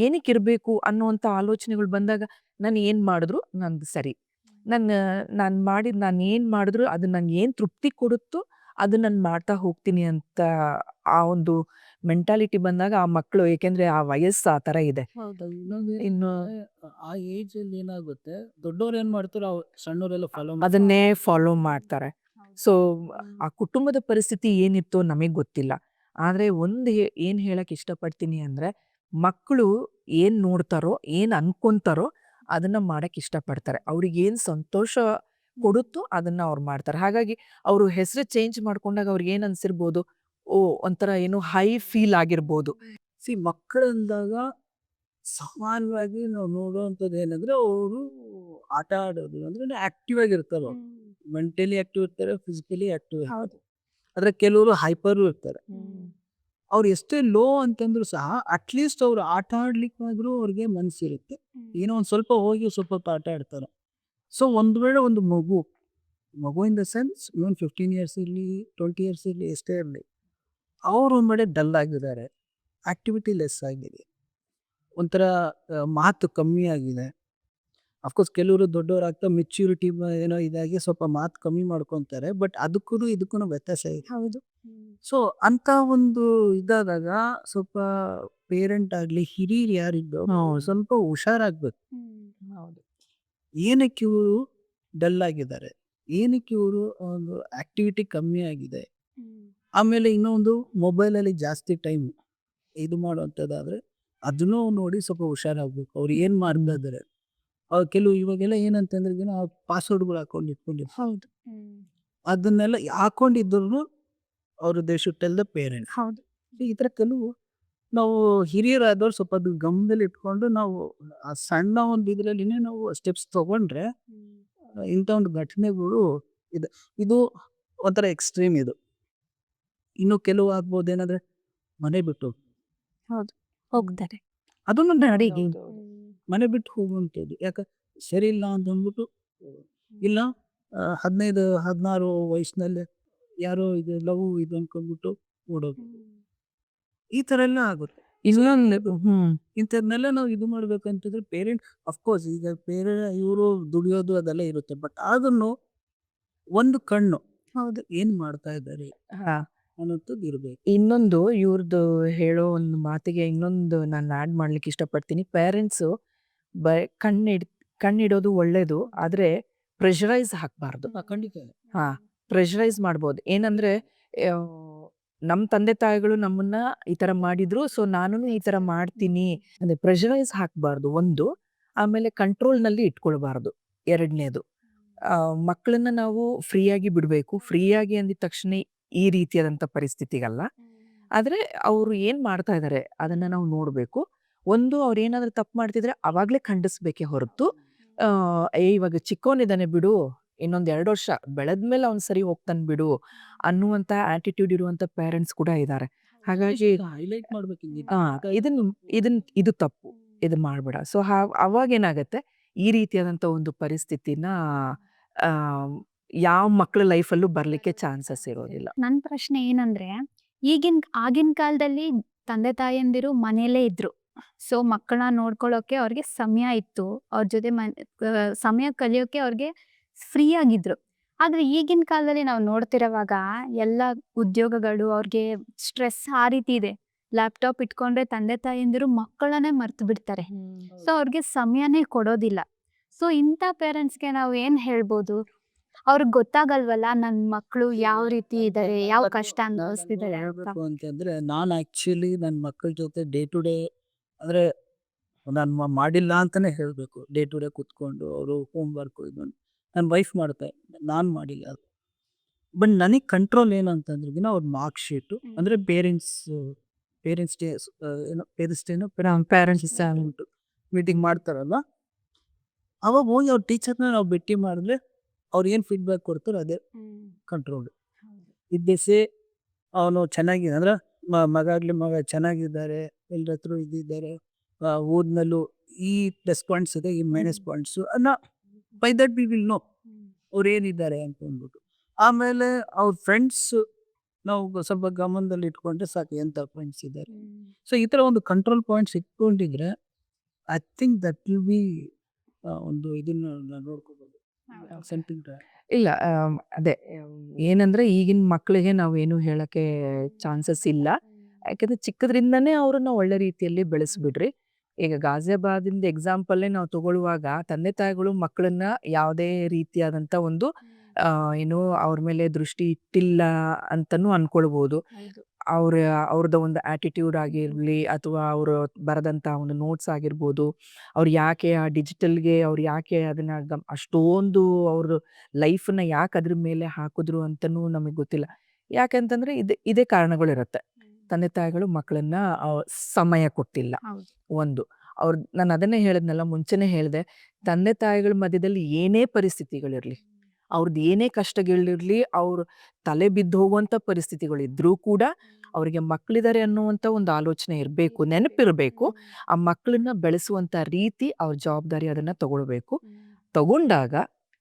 ಏನಕ್ಕೆ ಇರಬೇಕು ಅನ್ನೋವಂಥ ಆಲೋಚನೆಗಳು ಬಂದಾಗ ನಾನು ಏನು ಮಾಡಿದ್ರು ನಂದು ಸರಿ. ನನ್ನ ನಾನು ಮಾಡಿದ ನಾನು ಏನು ಮಾಡಿದ್ರು ಅದು ನನಗೆ ಏನು ತೃಪ್ತಿ ಕೊಡುತ್ತೋ ಅದು ನಾನು ಮಾಡ್ತಾ ಹೋಗ್ತೀನಿ ಅಂತ ಆ ಒಂದು ಮೆಂಟಾಲಿಟಿ ಬಂದಾಗ ಆ ಮಕ್ಕಳು ಏಕೆಂದ್ರೆ ಆ ವಯಸ್ಸು ಆ ತರ ಇದೆ. ಇನ್ನೊಂದು ಇನ್ನು ಆ ಏಜ್ ಅಲ್ಲಿ ಏನಾಗುತ್ತೆ ದೊಡ್ಡವ್ರು ಏನ್ ಮಾಡ್ತಾರೋ ಅವ್ ಸಣ್ಣವರೆಲ್ಲ ಫಾಲೋ ಅದನ್ನೇ ಫಾಲೋ ಮಾಡ್ತಾರೆ. ಸೊ ಆ ಕುಟುಂಬದ ಪರಿಸ್ಥಿತಿ ಏನಿತ್ತು ನಮಗೆ ಗೊತ್ತಿಲ್ಲ. ಆದ್ರೆ ಒಂದು ಏನು ಹೇಳಕ್ ಇಷ್ಟಪಡ್ತೀನಿ ಅಂದ್ರೆ ಮಕ್ಕಳು ಏನು ನೋಡ್ತಾರೋ ಏನು ಅನ್ಕೊಂತಾರೋ ಅದನ್ನ ಮಾಡಕ್ ಇಷ್ಟಪಡ್ತಾರೆ. ಅವ್ರಿಗೆ ಏನು ಸಂತೋಷ ಕೊಡುತ್ತೋ ಅದನ್ನ ಅವ್ರು ಮಾಡ್ತಾರೆ. ಹಾಗಾಗಿ ಅವರು ಹೆಸರು ಚೇಂಜ್ ಮಾಡ್ಕೊಂಡಾಗ ಅವ್ರಿಗೆ ಏನ್ ಅನ್ಸಿರ್ಬೋದು? ಓ ಒಂಥರ ಏನು ಹೈ ಫೀಲ್ ಆಗಿರ್ಬೋದು. ಸಿ ಮಕ್ಕಳಂದಾಗ ಸಾಮಾನ್ಯವಾಗಿ ನಾವು ನೋಡುವಂಥದ್ದು ಏನಂದ್ರೆ ಅವರು ಆಟ ಆಡೋದು ಅಂದ್ರೆ ಆಕ್ಟಿವ್ ಆಗಿರ್ತಾರೆ ಅವ್ರು. ಮೆಂಟಲಿ ಆಕ್ಟಿವ್ ಇರ್ತಾರೆ ಫಿಸಿಕಲಿ ಆಕ್ಟಿವ್ ಹೌದು. ಆದ್ರೆ ಕೆಲವರು ಹೈಪರ್ ಇರ್ತಾರೆ. ಅವ್ರು ಎಷ್ಟೇ ಲೋ ಅಂತಂದ್ರು ಸಹ ಅಟ್ಲೀಸ್ಟ್ ಅವ್ರು ಆಟ ಆಡ್ಲಿಕ್ಕಾದ್ರೂ ಅವ್ರಿಗೆ ಮನಸ್ಸಿರುತ್ತೆ ಏನೋ ಒಂದು ಸ್ವಲ್ಪ ಹೋಗಿ ಸ್ವಲ್ಪ ಹೊತ್ತು ಆಟ ಆಡ್ತಾರೆ. ಸೊ ಒಂದು ವೇಳೆ ಒಂದು ಮಗು ಮಗು in the sense even fifteen years ಇರಲಿ ಟ್ವೆಂಟಿ ಇಯರ್ಸ್ ಇರಲಿ ಎಷ್ಟೇ ಇರಲಿ ಅವರು ಒಂದು ಡಲ್ ಆಗಿದ್ದಾರೆ ಆಕ್ಟಿವಿಟಿ ಲೆಸ್ ಆಗಿದೆ ಒಂಥರ ಮಾತು ಕಮ್ಮಿ ಆಗಿದೆ. ಅಫ್ಕೋರ್ಸ್ ಕೆಲವರು ದೊಡ್ಡವರಾಗ್ತಾ ಮೆಚ್ಯೂರಿಟಿ ಏನೋ ಇದಾಗಿ ಸ್ವಲ್ಪ ಮಾತು ಕಮ್ಮಿ ಮಾಡ್ಕೊತಾರೆ ಬಟ್ ಅದಕ್ಕೂ ಇದಕ್ಕೂ ವ್ಯತ್ಯಾಸ ಇದೆ. ಹೌದು. ಸೊ ಅಂತ ಒಂದು ಇದಾದಾಗ ಸ್ವಲ್ಪ ಪೇರೆಂಟ್ ಆಗಲಿ ಹಿರಿಯರು ಯಾರಿದ್ದೋ. ಸ್ವಲ್ಪ ಹುಷಾರಾಗ್ಬೇಕು. ಹೌದು. ಏನಕ್ಕೆ ಇವರು ಡಲ್ ಆಗಿದ್ದಾರೆ ಏನಕ್ಕೆ ಇವರು ಒಂದು ಆಕ್ಟಿವಿಟಿ ಕಮ್ಮಿ ಆಗಿದೆ? ಆಮೇಲೆ ಇನ್ನೊಂದು ಮೊಬೈಲಲ್ಲಿ ಜಾಸ್ತಿ ಟೈಮ್ ಇದು ಮಾಡುವಂಥದ್ದಾದ್ರೆ ಅದನ್ನೂ ನೋಡಿ ಸ್ವಲ್ಪ ಹುಷಾರಾಗಬೇಕು. ಅವ್ರು ಏನು ಮಾಡ್ತಾ ಇದ್ದಾರೆ ಅವ್ರು ಕೆಲವು ಇವಾಗೆಲ್ಲ ಏನಂತಂದ್ರೆ ಏನೋ ಪಾಸ್ವರ್ಡ್ಗಳು ಹಾಕೊಂಡು ಇಟ್ಕೊಂಡಿದ್ರು ಹೌದು. ಅದನ್ನೆಲ್ಲ ಹಾಕೊಂಡಿದ್ರು ಅವರು ದೇಶ ಶುಡ್ ಟೆಲ್ ದ ಪೇರೆಂಟ್ಸ್ ಹೌದು. ಈ ಥರ ಕೆಲವು ನಾವು ಹಿರಿಯರಾದವ್ರು ಸ್ವಲ್ಪ ಅದು ಗಮನದಲ್ಲಿ ಇಟ್ಕೊಂಡು ನಾವು ಆ ಸಣ್ಣ ಒಂದು ಇದರಲ್ಲಿನೇ ನಾವು ಸ್ಟೆಪ್ಸ್ ತಗೊಂಡ್ರೆ ಇಂಥ ಒಂದು ಘಟನೆಗಳು ಇದೆ. ಇದು ಒಂಥರ ಎಕ್ಸ್ಟ್ರೀಮ್ ಇದು. ಇನ್ನು ಕೆಲವು ಆಗ್ಬೋದು ಏನಂದ್ರೆ ಮನೆ ಬಿಟ್ಟು ಹೋಗ್ತಾರೆ. ಅದನ್ನು ನೋಡಿ. ಮನೆ ಬಿಟ್ಟು ಹೋಗುವಂಥದ್ದು. ಯಾಕೆ ಸರಿ ಇಲ್ಲ ಅಂತ ಅಂದ್ಬಿಟ್ಟು ಇಲ್ಲ ಹದಿನೈದು ಹದಿನಾರು ವಯಸ್ಸಿನಲ್ಲಿ ಯಾರೋ ಇದು ಲವ್ ಇದು ಅನ್ಕೊಂಡ್ಬಿಟ್ಟು ಓಡೋದು. ಈ ತರ ಎಲ್ಲ ಆಗುತ್ತೆ ಇನ್ನೊಂದು ಹ್ಮ್. ಇಂಥದ್ನೆಲ್ಲ ನಾವು ಇದು ಮಾಡ್ಬೇಕಂತಂದ್ರೆ ಪೇರೆಂಟ್ ಅಫ್ಕೋರ್ಸ್ ಈಗ ಪೇರೆಂಟ್ ಇವರು ದುಡಿಯೋದು ಅದೆಲ್ಲ ಇರುತ್ತೆ. ಬಟ್ ಅದನ್ನು ಒಂದು ಕಣ್ಣು ಹೌದು. ಏನ್ ಮಾಡ್ತಾ ಇದ್ದಾರೆ ಹಾ. ಅನ್ನೋಂಥದ್ದು ಇರಬೇಕು. ಇನ್ನೊಂದು ಇವ್ರದ್ದು ಹೇಳೋ ಒಂದು ಮಾತಿಗೆ ಇನ್ನೊಂದು ನಾನು ಆ್ಯಡ್ ಮಾಡ್ಲಿಕ್ಕೆ ಇಷ್ಟಪಡ್ತೀನಿ. ಪೇರೆಂಟ್ಸು ಬ ಕಣ್ಣಿಡ್ ಕಣ್ಣಿಡೋದು ಒಳ್ಳೇದು ಆದರೆ ಪ್ರೆಷರೈಸ್ ಹಾಕಬಾರ್ದು. ಖಂಡಿತ. ಹಾ ಪ್ರೆಷರೈಸ್ ಮಾಡ್ಬೋದು. ಏನಂದ್ರೆ ನಮ್ಮ ತಂದೆ ತಾಯಿಗಳು ನಮ್ಮನ್ನ ಈ ತರ ಮಾಡಿದ್ರು. ಸೊ ನಾನು ಈ ತರ ಮಾಡ್ತೀನಿ. ಅಂದ್ರೆ ಪ್ರೆಷರೈಸ್ ಹಾಕಬಾರ್ದು ಒಂದು. ಆಮೇಲೆ ಕಂಟ್ರೋಲ್ನಲ್ಲಿ ಇಟ್ಕೊಳ್ಬಾರ್ದು. ಎರಡನೇದು. ಮಕ್ಕಳನ್ನ ನಾವು ಫ್ರೀಯಾಗಿ ಬಿಡಬೇಕು. ಫ್ರೀಯಾಗಿ ಅಂದಿದ ತಕ್ಷಣ ಈ ರೀತಿಯಾದಂಥ ಪರಿಸ್ಥಿತಿಗಲ್ಲ. ಆದರೆ ಅವರು ಏನು ಮಾಡ್ತಾ ಇದ್ದಾರೆ ಅದನ್ನ ನಾವು ನೋಡಬೇಕು. ಒಂದು ಅವ್ರು ಏನಾದರೂ ತಪ್ಪು ಮಾಡ್ತಿದ್ರೆ ಅವಾಗಲೇ ಖಂಡಿಸ್ಬೇಕೇ ಹೊರತು. ಏ ಇವಾಗ ಚಿಕ್ಕವನಿದ್ದಾನೆ ಬಿಡು. ಇನ್ನೊಂದು ಎರಡು ವರ್ಷ ಬೆಳೆದ್ಮೇಲೆ ಅವ್ನು ಸರಿ ಹೋಗ್ತಾನೆ ಬಿಡು ಅನ್ನುವಂತ ಆಟಿಟ್ಯೂಡ್ ಇರುವಂತ ಪೇರೆಂಟ್ಸ್ ಕೂಡ ಇದ್ದಾರೆ ಹಾಗಾಗಿ ಹೈಲೈಟ್ ಮಾಡ್ಬೇಕು ಇದನ್ನ ಇದನ್ ಇದು ತಪ್ಪು. ಇದು ಮಾಡಬೇಡ. ಸೊ ಅವಾಗ ಏನಾಗತ್ತೆ? ಈ ರೀತಿಯಾದಂಥ ಒಂದು ಪರಿಸ್ಥಿತಿನ ಆ, ಯಾವ ಮಕ್ಕಳ ಲೈಫಲ್ಲೂ ಬರಲಿಕ್ಕೆ ಚಾನ್ಸಸ್ ಇರೋದಿಲ್ಲ. ನನ್ನ ಪ್ರಶ್ನೆ ಏನಂದ್ರೆ ಈಗಿನ ಆಗಿನ ಕಾಲದಲ್ಲಿ ತಂದೆ ತಾಯಿಯಂದಿರು ಮನೆಯಲ್ಲೇ ಇದ್ರು. ಸೊ ಮಕ್ಕಳನ್ನ ನೋಡ್ಕೊಳ್ಳೋಕೆ ಅವ್ರಿಗೆ ಸಮಯ ಇತ್ತು. ಅವ್ರ ಜೊತೆ ಮನ್ ಸಮಯ ಕಲಿಯೋಕೆ ಅವ್ರಿಗೆ ಫ್ರೀ ಆಗಿದ್ರು ಆದ್ರೆ ಈಗಿನ ಕಾಲದಲ್ಲಿ ನಾವು ನೋಡ್ತಿರೋವಾಗ ಎಲ್ಲ ಉದ್ಯೋಗಗಳು ಅವ್ರಿಗೆ ಸ್ಟ್ರೆಸ್ ಆ ರೀತಿ ಇದೆ. ಲ್ಯಾಪ್ಟಾಪ್ ಇಟ್ಕೊಂಡ್ರೆ ತಂದೆ ತಾಯಂದಿರು ಮಕ್ಕಳನ್ನೇ ಮರ್ತು ಬಿಡ್ತಾರೆ. ಸೊ ಅವ್ರಿಗೆ ಸಮಯನೇ ಕೊಡೋದಿಲ್ಲ. ಸೊ ಇಂಥ ಪೇರೆಂಟ್ಸ್ಗೆ ನಾವು ಏನ್ ಹೇಳ್ಬೋದು? ಅವ್ರಿಗೆ ಗೊತ್ತಾಗಲ್ವಲ್ಲ ನನ್ನ ಮಕ್ಕಳು ಯಾವ ರೀತಿ ಇದ್ದಾರೆ ಯಾವ ಕಷ್ಟ ಅನುಭವಿಸ್ತಿದ್ದಾರೆ ಅಂತ. ಹೇಳ್ಬೇಕು ಅಂತಂದ್ರೆ ನಾನು ಆಕ್ಚುಲಿ ನನ್ನ ಮಕ್ಕಳ ಜೊತೆ ಡೇ ಟು ಡೇ ಅಂದ್ರೆ ನಾನು ಮಾಡಿಲ್ಲ ಅಂತಾನೆ ಹೇಳ್ಬೇಕು. ಡೇ ಟು ಡೇ ಕುತ್ಕೊಂಡು ಅವರು ಹೋಮ್ ವರ್ಕ್ ನನ್ನ ವೈಫ್ ಮಾಡುತ್ತೆ ನಾನು ಮಾಡಿಲ್ಲ ಅದು. ಬಟ್ ನನಗೆ ಕಂಟ್ರೋಲ್ ಏನು ಅಂತಂದ್ರೆ ಅವ್ರ ಮಾರ್ಕ್ ಶೀಟು ಅಂದ್ರೆ ಪೇರೆಂಟ್ಸ್ ಪೇರೆಂಟ್ಸ್ ಡೇ ಏನೋ ಪೇರೆಂಟ್ಸ್ ಡೇನೋ ಪೇರೆಂಟ್ಸ್ ಉಂಟು. ಮೀಟಿಂಗ್ ಮಾಡ್ತಾರಲ್ಲ ಅವಾಗ ಹೋಗಿ ಅವ್ರ ಟೀಚರ್ನ ನಾವು ಭೇಟಿ ಮಾಡಿದ್ರೆ ಅವ್ರು ಏನು ಫೀಡ್ಬ್ಯಾಕ್ ಕೊಡ್ತಾರೋ ಅದೇ ಕಂಟ್ರೋಲ್ ಇದ್ದಿಸೆ ಅವನು ಚೆನ್ನಾಗಿ ಅಂದ್ರೆ ಮ- ಮಗ ಆಗ್ಲಿ ಮಗ ಚೆನ್ನಾಗಿದ್ದಾರೆ ಎಲ್ಲರ ಹತ್ರ ಇದ್ದಿದ್ದಾರೆ ಊರಿನಲ್ಲೂ ಓದ್ನಲ್ಲೂ ಈ ಪ್ಲಸ್ ಪಾಯಿಂಟ್ಸ್ ಇದೆ ಈ ಮೈನಸ್ ಪಾಯಿಂಟ್ಸ್ ಅನ್ನ by that we will know ಅವ್ರು ಏನಿದ್ದಾರೆ ಅಂತ ಅಂದ್ಬಿಟ್ಟು. ಆಮೇಲೆ ಅವ್ರ ಫ್ರೆಂಡ್ಸ್ ನಾವು ಸ್ವಲ್ಪ ಗಮನದಲ್ಲಿ ಇಟ್ಕೊಂಡ್ರೆ ಸಾಕು ಎಂತ ಫ್ರೆಂಡ್ಸ್ ಇದ್ದಾರೆ ಸೊ ಈ ಥರ ಒಂದು control points ಇಟ್ಕೊಂಡಿದ್ರೆ I think that will be ಒಂದು ಇದನ್ನ ನೋಡ್ಕೋಬೋದು. ಸೆಂಟಿಂಗ್ ಇಲ್ಲ ಅದೇ ಏನಂದ್ರೆ ಈಗಿನ ಮಕ್ಕಳಿಗೆ ನಾವೇನು ಹೇಳಕ್ಕೆ ಚಾನ್ಸಸ್ ಇಲ್ಲ. ಯಾಕಂದ್ರೆ ಚಿಕ್ಕದ್ರಿಂದನೇ ಅವ್ರನ್ನ ಒಳ್ಳೆ ರೀತಿಯಲ್ಲಿ ಬೆಳೆಸ್ಬಿಡ್ರಿ. ಈಗ ಗಾಜಿಯಾಬಾದಿಂದ ಎಕ್ಸಾಂಪಲ್ಲೇ ನಾವು ತಗೊಳ್ಳುವಾಗ ತಂದೆ ತಾಯಿಗಳು ಮಕ್ಕಳನ್ನ ಯಾವುದೇ ರೀತಿಯಾದಂಥ ಒಂದು ಏನು ಅವ್ರ ಮೇಲೆ ದೃಷ್ಟಿ ಇಟ್ಟಿಲ್ಲ ಅಂತನೂ ಅನ್ಕೊಳ್ಬೋದು. ಅವ್ರ ಅವ್ರದ ಒಂದು ಆಟಿಟ್ಯೂಡ್ ಆಗಿರಲಿ ಅಥವಾ ಅವರು ಬರೆದಂಥ ಒಂದು ನೋಟ್ಸ್ ಆಗಿರ್ಬೋದು ಅವ್ರು ಯಾಕೆ ಆ ಡಿಜಿಟಲ್ಗೆ ಅವ್ರು ಯಾಕೆ ಅದನ್ನ ಗಮ್ ಅಷ್ಟೊಂದು ಅವ್ರ ಲೈಫನ್ನ ಯಾಕೆ ಅದ್ರ ಮೇಲೆ ಹಾಕಿದ್ರು ಅಂತನೂ ನಮಗೆ ಗೊತ್ತಿಲ್ಲ. ಯಾಕಂತಂದ್ರೆ ಇದೆ ಇದೇ ಕಾರಣಗಳಿರುತ್ತೆ. ತಂದೆ ತಾಯಿಗಳು ಮಕ್ಕಳನ್ನ ಸಮಯ ಕೊಟ್ಟಿಲ್ಲ. ಒಂದು. ಅವ್ರ ನಾನು ಅದನ್ನೇ ಹೇಳಿದ್ನಲ್ಲ ಮುಂಚೆನೆ ಹೇಳಿದೆ ತಂದೆ ತಾಯಿಗಳ ಮಧ್ಯದಲ್ಲಿ ಏನೇ ಪರಿಸ್ಥಿತಿಗಳಿರಲಿ ಅವ್ರದ್ದು ಏನೇ ಕಷ್ಟಗಳಿರಲಿ ಅವ್ರು ತಲೆ ಬಿದ್ದು ಹೋಗುವಂತ ಪರಿಸ್ಥಿತಿಗಳಿದ್ರೂ ಕೂಡ ಅವರಿಗೆ ಮಕ್ಕಳಿದ್ದಾರೆ ಅನ್ನುವಂಥ ಒಂದು ಆಲೋಚನೆ ಇರಬೇಕು ನೆನಪಿರಬೇಕು. ಆ ಮಕ್ಕಳನ್ನ ಬೆಳೆಸುವಂಥ ರೀತಿ ಅವ್ರ ಜವಾಬ್ದಾರಿ ಅದನ್ನು ತಗೊಳ್ಬೇಕು. ತಗೊಂಡಾಗ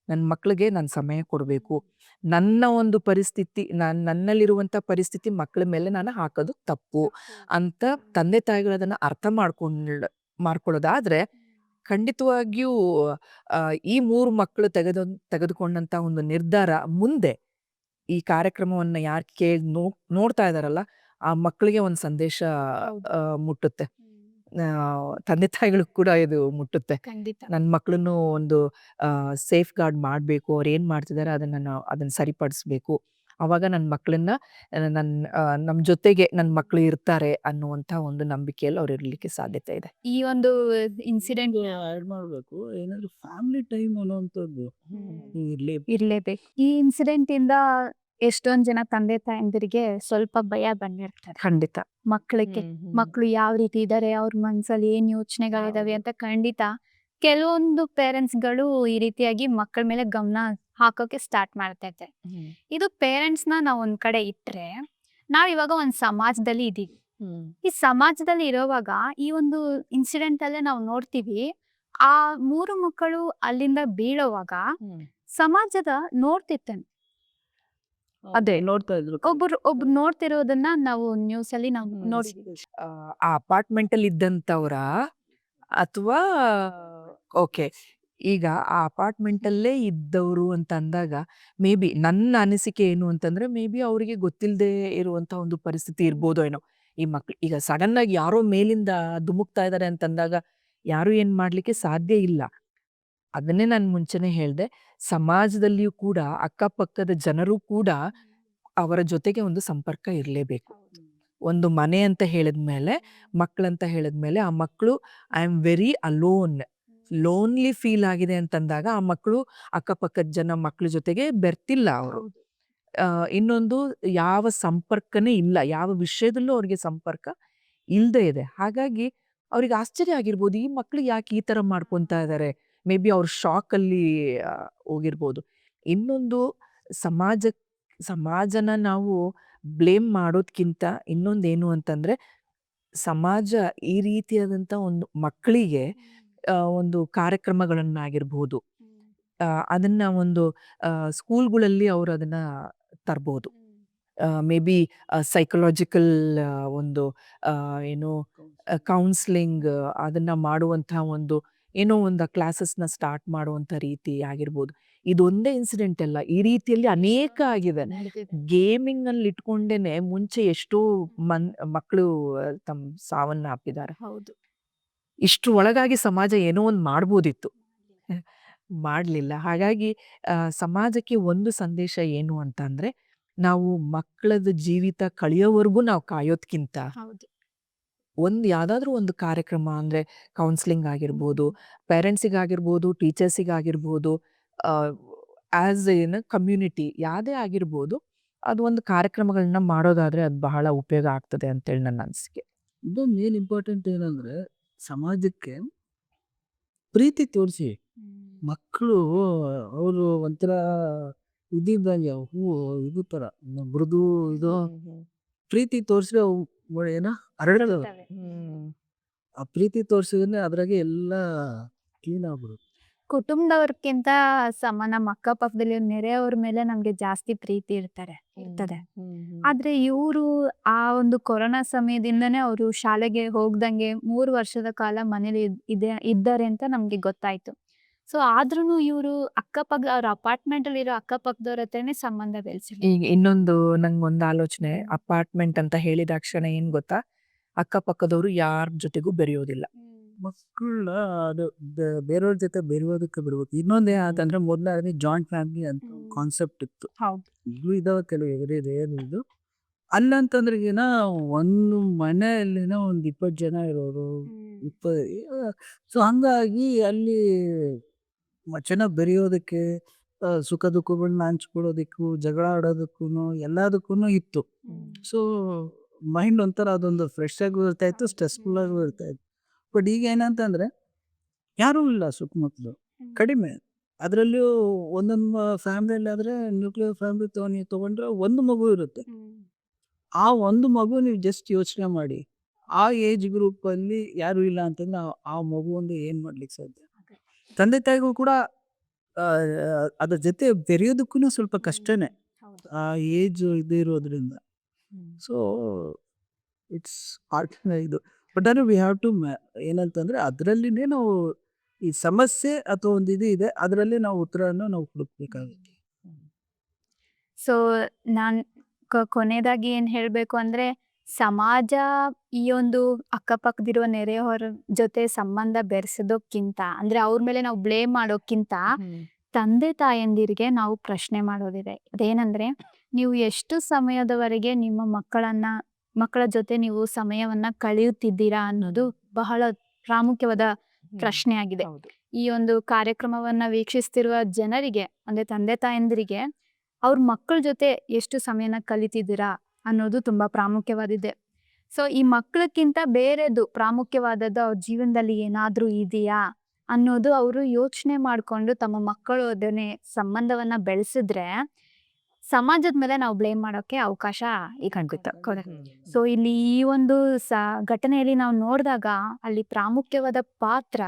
ನನ್ನ ಮಕ್ಕಳಿಗೆ ನಾನು ಸಮಯ ಕೊಡಬೇಕು. ನನ್ನ ಒಂದು ಪರಿಸ್ಥಿತಿ ನಾನು ನನ್ನಲ್ಲಿರುವಂಥ ಪರಿಸ್ಥಿತಿ ಮಕ್ಕಳ ಮೇಲೆ ನಾನು ಹಾಕೋದು ತಪ್ಪು ಅಂತ ತಂದೆ ತಾಯಿಗಳು ಅದನ್ನ ಅರ್ಥ ಮಾಡ್ಕೊಂಡ್ ಮಾಡ್ಕೊಳ್ಳೋದಾದರೆ ಖಂಡಿತವಾಗಿಯೂ ಈ ಮೂರು ಮಕ್ಕಳು ತೆಗೆದು ತೆಗೆದುಕೊಂಡಂಥ ಒಂದು ನಿರ್ಧಾರ ಮುಂದೆ ಈ ಕಾರ್ಯಕ್ರಮವನ್ನು ಯಾರು ಕೇಳಿ ನೋ ನೋಡ್ತಾ ಇದ್ದಾರಲ್ಲ ಆ ಮಕ್ಕಳಿಗೆ ಒಂದು ಸಂದೇಶ ಮುಟ್ಟುತ್ತೆ. ತಂದೆ ತಾಯಿಗಳು ಕೂಡ ಇದು ಮುಟ್ಟುತ್ತೆ. ಖಂಡಿತ. ನನ್ನ ಮಕ್ಕಳನ್ನು ಒಂದು ಸೇಫ್ ಗಾರ್ಡ್ ಮಾಡಬೇಕು ಅವ್ರು ಏನು ಮಾಡ್ತಿದ್ದಾರೆ ಅದನ್ನ ನಾನು ಅದನ್ನ ಸರಿಪಡಿಸ್ಬೇಕು. ಅವಾಗ ನನ್ನ ಮಕ್ಕಳನ್ನ ನನ್ನ ನಮ್ಮ ಜೊತೆಗೆ ನನ್ನ ಮಕ್ಕಳು ಇರ್ತಾರೆ ಅನ್ನುವಂಥ ಒಂದು ನಂಬಿಕೆಯಲ್ಲಿ ಅವ್ರು ಇರಲಿಕ್ಕೆ ಸಾಧ್ಯತೆ ಇದೆ. ಈ ಒಂದು ಇನ್ಸಿಡೆಂಟ್ ಆಡ್ ಮಾಡಬೇಕು. ಏನಾದ್ರು ಫ್ಯಾಮಿಲಿ ಟೈಮ್ ಅನ್ನುವಂಥದ್ದು ಇರ್ಲಿ ಇರ್ಲೇಬೇಕು. ಈ ಇನ್ಸಿಡೆಂಟ್ ಇಂದ ಎಷ್ಟೊಂದ್ ಜನ ತಂದೆ ತಾಯಂದಿರಿಗೆ ಸ್ವಲ್ಪ ಭಯ ಬಂದಿರ್ತಾರೆ ಖಂಡಿತ. ಮಕ್ಕಳಿಗೆ ಮಕ್ಕಳು ಯಾವ ರೀತಿ ಇದ್ದಾರೆ ಅವ್ರ ಮನ್ಸಲ್ಲಿ ಏನ್ ಯೋಚನೆಗಳಿದಾವೆ ಅಂತ ಖಂಡಿತ ಕೆಲವೊಂದು ಪೇರೆಂಟ್ಸ್ಗಳು ಈ ರೀತಿಯಾಗಿ ಮಕ್ಕಳ ಮೇಲೆ ಗಮನ ಹಾಕೋಕೆ ಸ್ಟಾರ್ಟ್ ಮಾಡ್ತೈತೆ. ಇರ್ತಾರೆ ಇದು ಪೇರೆಂಟ್ಸ್ನ ನಾವ್ ಒಂದ್ ಕಡೆ ಇಟ್ರೆ ನಾವ್ ಇವಾಗ ಒಂದ್ ಸಮಾಜದಲ್ಲಿ ಇದೀವಿ. ಈ ಸಮಾಜದಲ್ಲಿ ಇರೋವಾಗ ಈ ಒಂದು ಇನ್ಸಿಡೆಂಟ್ ಅಲ್ಲೇ ನಾವು ನೋಡ್ತೀವಿ ಆ ಮೂರು ಮಕ್ಕಳು ಅಲ್ಲಿಂದ ಬೀಳೋವಾಗ ಸಮಾಜದ ನೋಡ್ತಿರ್ತಾನೆ. ಅದೇ. ನೋಡ್ತಾ ಇದ್ರು ಒಬ್ರು ಒಬ್ ನೋಡ್ತಿರೋದನ್ನ ನಾವು ನ್ಯೂಸ್ ಅಲ್ಲಿ ನಾವು ನೋಡಿ ಆ ಅಪಾರ್ಟ್ಮೆಂಟ್ ಅಲ್ಲಿ ಇದ್ದಂತವ್ರ ಅಥವಾ ಓಕೆ. ಈಗ ಆ ಅಪಾರ್ಟ್ಮೆಂಟ್ ಅಲ್ಲೇ ಇದ್ದವರು ಅಂತ ಅಂದಾಗ ಮೇ ಬಿ ನನ್ನ ಅನಿಸಿಕೆ ಏನು ಅಂತಂದ್ರೆ ಮೇ ಬಿ ಅವರಿಗೆ ಗೊತ್ತಿಲ್ಲದೆ ಇರುವಂತ ಒಂದು ಪರಿಸ್ಥಿತಿ ಇರ್ಬೋದೋ ಏನೋ. ಈ ಮಕ್ಳು ಈಗ ಸಡನ್ ಆಗಿ ಯಾರೋ ಮೇಲಿಂದ ಧುಮುಕ್ತಾ ಇದ್ದಾರೆ ಅಂತಂದಾಗ ಯಾರು ಏನ್ ಮಾಡ್ಲಿಕ್ಕೆ ಸಾಧ್ಯ ಇಲ್ಲ. ಅದನ್ನೇ ನಾನು ಮುಂಚೆನೆ ಹೇಳ್ದೆ. ಸಮಾಜದಲ್ಲಿಯೂ ಕೂಡ ಅಕ್ಕಪಕ್ಕದ ಜನರು ಕೂಡ ಅವರ ಜೊತೆಗೆ ಒಂದು ಸಂಪರ್ಕ ಇರಲೇಬೇಕು. ಒಂದು ಮನೆ ಅಂತ ಹೇಳಿದ ಮೇಲೆ ಮಕ್ಕಳಂತ ಹೇಳಿದ್ಮೇಲೆ ಆ ಮಕ್ಕಳು I am very alone. Lonely feel ಆಗಿದೆ ಅಂತಂದಾಗ ಆ ಮಕ್ಕಳು ಅಕ್ಕಪಕ್ಕದ ಜನ ಮಕ್ಕಳ ಜೊತೆಗೆ ಬೆರ್ತಿಲ್ಲ ಅವರು. ಇನ್ನೊಂದು ಯಾವ ಸಂಪರ್ಕನೇ ಇಲ್ಲ ಯಾವ ವಿಷಯದಲ್ಲೂ ಅವ್ರಿಗೆ ಸಂಪರ್ಕ ಇಲ್ಲದೆ ಇದೆ. ಹಾಗಾಗಿ ಅವ್ರಿಗೆ ಆಶ್ಚರ್ಯ ಆಗಿರ್ಬೋದು ಈ ಮಕ್ಕಳು ಯಾಕೆ ಈ ಥರ ಮಾಡ್ಕೊತಾ ಇದ್ದಾರೆ ಮೇ ಬಿ ಅವ್ರ ಶಾಕಲ್ಲಿ ಹೋಗಿರ್ಬೋದು. ಇನ್ನೊಂದು ಸಮಾಜ, ಸಮಾಜನ ನಾವು ಬ್ಲೇಮ್ ಮಾಡೋದ್ಕಿಂತ ಇನ್ನೊಂದೇನು ಅಂತಂದರೆ, ಸಮಾಜ ಈ ರೀತಿಯಾದಂಥ ಒಂದು ಮಕ್ಕಳಿಗೆ ಒಂದು ಕಾರ್ಯಕ್ರಮಗಳನ್ನಾಗಿರ್ಬೋದು. ಅದನ್ನು ಒಂದು ಸ್ಕೂಲ್ಗಳಲ್ಲಿ ಅವರು ಅದನ್ನು ತರ್ಬೋದು. ಮೇ ಬಿ ಸೈಕಲಾಜಿಕಲ್ ಒಂದು ಏನು ಕೌನ್ಸ್ಲಿಂಗ್ ಅದನ್ನು ಮಾಡುವಂತಹ ಒಂದು ಏನೋ ಒಂದು ಕ್ಲಾಸಸ್ನ ಸ್ಟಾರ್ಟ್ ಮಾಡುವಂಥ ರೀತಿ ಆಗಿರ್ಬೋದು. ಇದೊಂದೇ ಇನ್ಸಿಡೆಂಟ್ ಅಲ್ಲ. ಈ ರೀತಿಯಲ್ಲಿ ಅನೇಕ ಆಗಿದೆ. ಗೇಮಿಂಗ್ ಅಲ್ಲಿ ಇಟ್ಕೊಂಡೇನೆ ಮುಂಚೆ ಎಷ್ಟೋ ಮನ್ ಮಕ್ಕಳು ತಮ್ಮ ಸಾವನ್ನ ಹಾಕಿದ್ದಾರೆ. ಹೌದು. ಇಷ್ಟು ಒಳಗಾಗಿ ಸಮಾಜ ಏನೋ ಒಂದು ಮಾಡ್ಬೋದಿತ್ತು. ಮಾಡಲಿಲ್ಲ. ಹಾಗಾಗಿ ಸಮಾಜಕ್ಕೆ ಒಂದು ಸಂದೇಶ ಏನು ಅಂತ ಅಂದ್ರೆ ನಾವು ಮಕ್ಕಳದ ಜೀವಿತ ಕಳೆಯೋವರೆಗೂ ನಾವು ಕಾಯೋದ್ಕಿಂತ ಹೌದು. ಒಂದು ಯಾವುದಾದ್ರೂ ಒಂದು ಕಾರ್ಯಕ್ರಮ ಅಂದರೆ ಕೌನ್ಸಿಲಿಂಗ್ ಆಗಿರ್ಬೋದು ಪೇರೆಂಟ್ಸಿಗಾಗಿರ್ಬೋದು ಟೀಚರ್ಸಿಗಾಗಿರ್ಬೋದು ಆ್ಯಸ್ ಏನು ಕಮ್ಯುನಿಟಿ ಯಾವುದೇ ಆಗಿರ್ಬೋದು ಅದು ಒಂದು ಕಾರ್ಯಕ್ರಮಗಳನ್ನ ಮಾಡೋದಾದ್ರೆ ಅದು ಬಹಳ ಉಪಯೋಗ ಆಗ್ತದೆ ಅಂತೇಳಿ ನನ್ನ ಅನಿಸಿಕೆ. ಇದು ಮೇನ್ ಇಂಪಾರ್ಟೆಂಟ್ ಏನಂದ್ರೆ ಸಮಾಜಕ್ಕೆ ಪ್ರೀತಿ ತೋರಿಸಿ. ಮಕ್ಕಳು ಅವರು ಒಂಥರ ಇದಿದ್ದಂಗೆ ಹೂವು ಇದು ಥರ ಮೃದು ಇದು ಪ್ರೀತಿ ತೋರಿಸಿದ್ರೆ ಏನ ಹರಡ್ತವೆ ಆ ಪ್ರೀತಿ ತೋರಿಸಿದ್ರೆ ಅದ್ರಾಗೆ ಎಲ್ಲ ಕ್ಲೀನ್ ಆಗ್ಬಿಡುತ್ತೆ. ಕುಟುಂಬದವ್ರಕ್ಕಿಂತ ಸಮ ನಮ್ಮ ಅಕ್ಕಪಕ್ಕದಲ್ಲಿ ನೆರೆಯವ್ರ ಮೇಲೆ ನಮ್ಗೆ ಜಾಸ್ತಿ ಪ್ರೀತಿ ಇರ್ತಾರೆ ಇರ್ತದೆ. ಆದ್ರೆ ಇವರು ಆ ಒಂದು ಕೊರೋನಾ ಸಮಯದಿಂದನೇ ಅವರು ಶಾಲೆಗೆ ಹೋಗ್ದಂಗೆ ಮೂರು ವರ್ಷದ ಕಾಲ ಮನೇಲಿ ಇದೆ ಇದ್ದಾರೆ ಅಂತ ನಮ್ಗೆ ಗೊತ್ತಾಯ್ತು. ಸೊ ಆದ್ರೂನು ಇವರು ಅಕ್ಕಪಕ್ಕ ಅವ್ರ ಅಪಾರ್ಟ್ಮೆಂಟ್ ಅಲ್ಲಿ ಇರೋ ಅಕ್ಕಪಕ್ಕದವ್ರ ಹತ್ರನೇ ಸಂಬಂಧ ಬೆಳೆಸಿಲ್ಲ ಈಗ ಇನ್ನೊಂದು ನಂಗೊಂದು ಆಲೋಚನೆ ಅಪಾರ್ಟ್ಮೆಂಟ್ ಅಂತ ಹೇಳಿದಾಕ್ಷಣ ಏನ್ ಗೊತ್ತಾ? ಅಕ್ಕಪಕ್ಕದವರು ಯಾರ ಜೊತೆಗೂ ಬೆರೆಯೋದಿಲ್ಲ. ಮಕ್ಕಳನ್ನ ಅದು ಬೆ- ಬೇರೆಯವ್ರ ಜೊತೆ ಬೆರೆಯೋದಕ್ಕೆ ಬಿಡ್ಬೇಕು. ಇನ್ನೊಂದೇ ಅಂತಂದ್ರೆ ಮೊದಲಾದ್ರೆ ಜಾಯಿಂಟ್ ಫ್ಯಾಮಿಲಿ ಅಂತ ಹ್ಮ್. ಕಾನ್ಸೆಪ್ಟ್ ಇತ್ತು. ಹೌದು. ಈಗಲೂ ಇದಾವೆ ಕೆಲವು ಎವರಿ ರೇರ್ ಇದು. ಅಲ್ಲಂತಂದ್ರೆ ಏನ ಒಂದು ಮನೆಯಲ್ಲಿನ ಒಂದು ಇಪ್ಪತ್ತು ಜನ ಇರೋರು ಇಪ್ಪ ಸೊ ಹಂಗಾಗಿ ಅಲ್ಲಿ ಮ- ಬೆರಿಯೋದಿಕ್ಕೆ ಸುಖ ದುಃಖಗಳನ್ನ ಹಂಚ್ಕೊಳ್ಳೋದಕ್ಕೂ ಜಗಳ ಆಡೋದಕ್ಕೂ ಎಲ್ಲದಕ್ಕೂ ಇತ್ತು. ಸೊ ಮೈಂಡ್ ಒಂಥರ ಅದೊಂದು ಫ್ರೆಶ್ ಆಗೂ ಇರ್ತಾ ಇತ್ತು ಸ್ಟ್ರೆಸ್ಫುಲ್ ಆಗೂ ಇರ್ತಾ ಇತ್ತು. ಬಟ್ ಈಗ ಏನಂತಂದ್ರೆ ಯಾರೂ ಇಲ್ಲ ಸುತ್ತಮುತ್ತಲು. ಕಡಿಮೆ. ಅದರಲ್ಲೂ ಒಂದೊಂದು ಫ್ಯಾಮಿಲಿಯಲ್ಲಿ ಆದ್ರೆ ನ್ಯೂಕ್ಲಿಯರ್ ಫ್ಯಾಮಿಲಿ ತಗೊಂಡು ತಗೊಂಡ್ರೆ ಒಂದು ಮಗು ಇರುತ್ತೆ. ಆ ಒಂದು ಮಗು ನೀವು ಜಸ್ಟ್ ಯೋಚನೆ ಮಾಡಿ ಆ ಏಜ್ ಗ್ರೂಪಲ್ಲಿ ಯಾರು ಇಲ್ಲ ಅಂತಂದ್ರೆ ಆ- ಆ ಮಗು ಒಂದು ಏನು ಮಾಡ್ಲಿಕ್ಕೆ ಸಾಧ್ಯ? ತಂದೆ ತಾಯಿಗೂ ಕೂಡ ಅದ್ರ ಜೊತೆ ಬೆರೆಯೋದಕ್ಕೂ ಸ್ವಲ್ಪ ಕಷ್ಟನೇ. ಆ ಏಜ್ ಇದು ಇರೋದ್ರಿಂದ. ಸೊ ಇಟ್ಸ್ ಆರ್ಟ್ ಇದು. ಬಟ್ ಅಂದರೆ ವಿ ಹ್ಯಾವ್ ಟು ಏನಂತಂದ್ರೆ ಅದರಲ್ಲಿನೇ ನಾವು ಈ ಸಮಸ್ಯೆ ಅಥವಾ ಒಂದು ಇದು ಇದೆ ಅದರಲ್ಲಿ ನಾವು ಉತ್ತರವನ್ನು ನಾವು ಹುಡುಕ್ಬೇಕಾಗುತ್ತೆ. ಸೊ ನಾನು ಕೊನೆಯದಾಗಿ ಏನು ಹೇಳಬೇಕು ಅಂದ್ರೆ ಸಮಾಜ ಈ ಒಂದು ಅಕ್ಕಪಕ್ಕದಿರುವ ನೆರೆಹೊರ ಜೊತೆ ಸಂಬಂಧ ಬೆರೆಸೋದಕ್ಕಿಂತ ಅಂದ್ರೆ ಅವ್ರ ಮೇಲೆ ನಾವು ಬ್ಲೇಮ್ ಮಾಡೋಕ್ಕಿಂತ ತಂದೆ ತಾಯಂದಿರಿಗೆ ನಾವು ಪ್ರಶ್ನೆ ಮಾಡೋದಿದೆ. ಅದೇನಂದ್ರೆ ನೀವು ಎಷ್ಟು ಸಮಯದವರೆಗೆ ನಿಮ್ಮ ಮಕ್ಕಳನ್ನ ಮಕ್ಕಳ ಜೊತೆ ನೀವು ಸಮಯವನ್ನ ಕಳೆಯುತ್ತಿದ್ದೀರಾ ಅನ್ನೋದು ಬಹಳ ಪ್ರಾಮುಖ್ಯವಾದ ಪ್ರಶ್ನೆ ಆಗಿದೆ. ಹೌದು. ಈ ಒಂದು ಕಾರ್ಯಕ್ರಮವನ್ನ ವೀಕ್ಷಿಸ್ತಿರುವ ಜನರಿಗೆ ಅಂದ್ರೆ ತಂದೆ ತಾಯಂದಿರಿಗೆ ಅವ್ರ ಮಕ್ಕಳ ಜೊತೆ ಎಷ್ಟು ಸಮಯನ ಕಲಿತಿದ್ದೀರಾ ಅನ್ನೋದು ತುಂಬಾ ಪ್ರಾಮುಖ್ಯವಾದಿದೆ. ಸೊ ಈ ಮಕ್ಕಳಕ್ಕಿಂತ ಬೇರೆದು ಪ್ರಾಮುಖ್ಯವಾದದ್ದು ಅವ್ರ ಜೀವನದಲ್ಲಿ ಏನಾದ್ರೂ ಇದೆಯಾ ಅನ್ನೋದು ಅವರು ಯೋಚನೆ ಮಾಡ್ಕೊಂಡು ತಮ್ಮ ಮಕ್ಕಳೊಡನೆ ಸಂಬಂಧವನ್ನ ಬೆಳೆಸಿದ್ರೆ ಸಮಾಜದ ಮೇಲೆ ನಾವು ಬ್ಲೇಮ್ ಮಾಡೋಕೆ ಅವಕಾಶ ಈಗ ಸೊ ಇಲ್ಲಿ ಈ ಒಂದು ಸ ಘಟನೆಯಲ್ಲಿ ನಾವು ನೋಡಿದಾಗ ಅಲ್ಲಿ ಪ್ರಾಮುಖ್ಯವಾದ ಪಾತ್ರ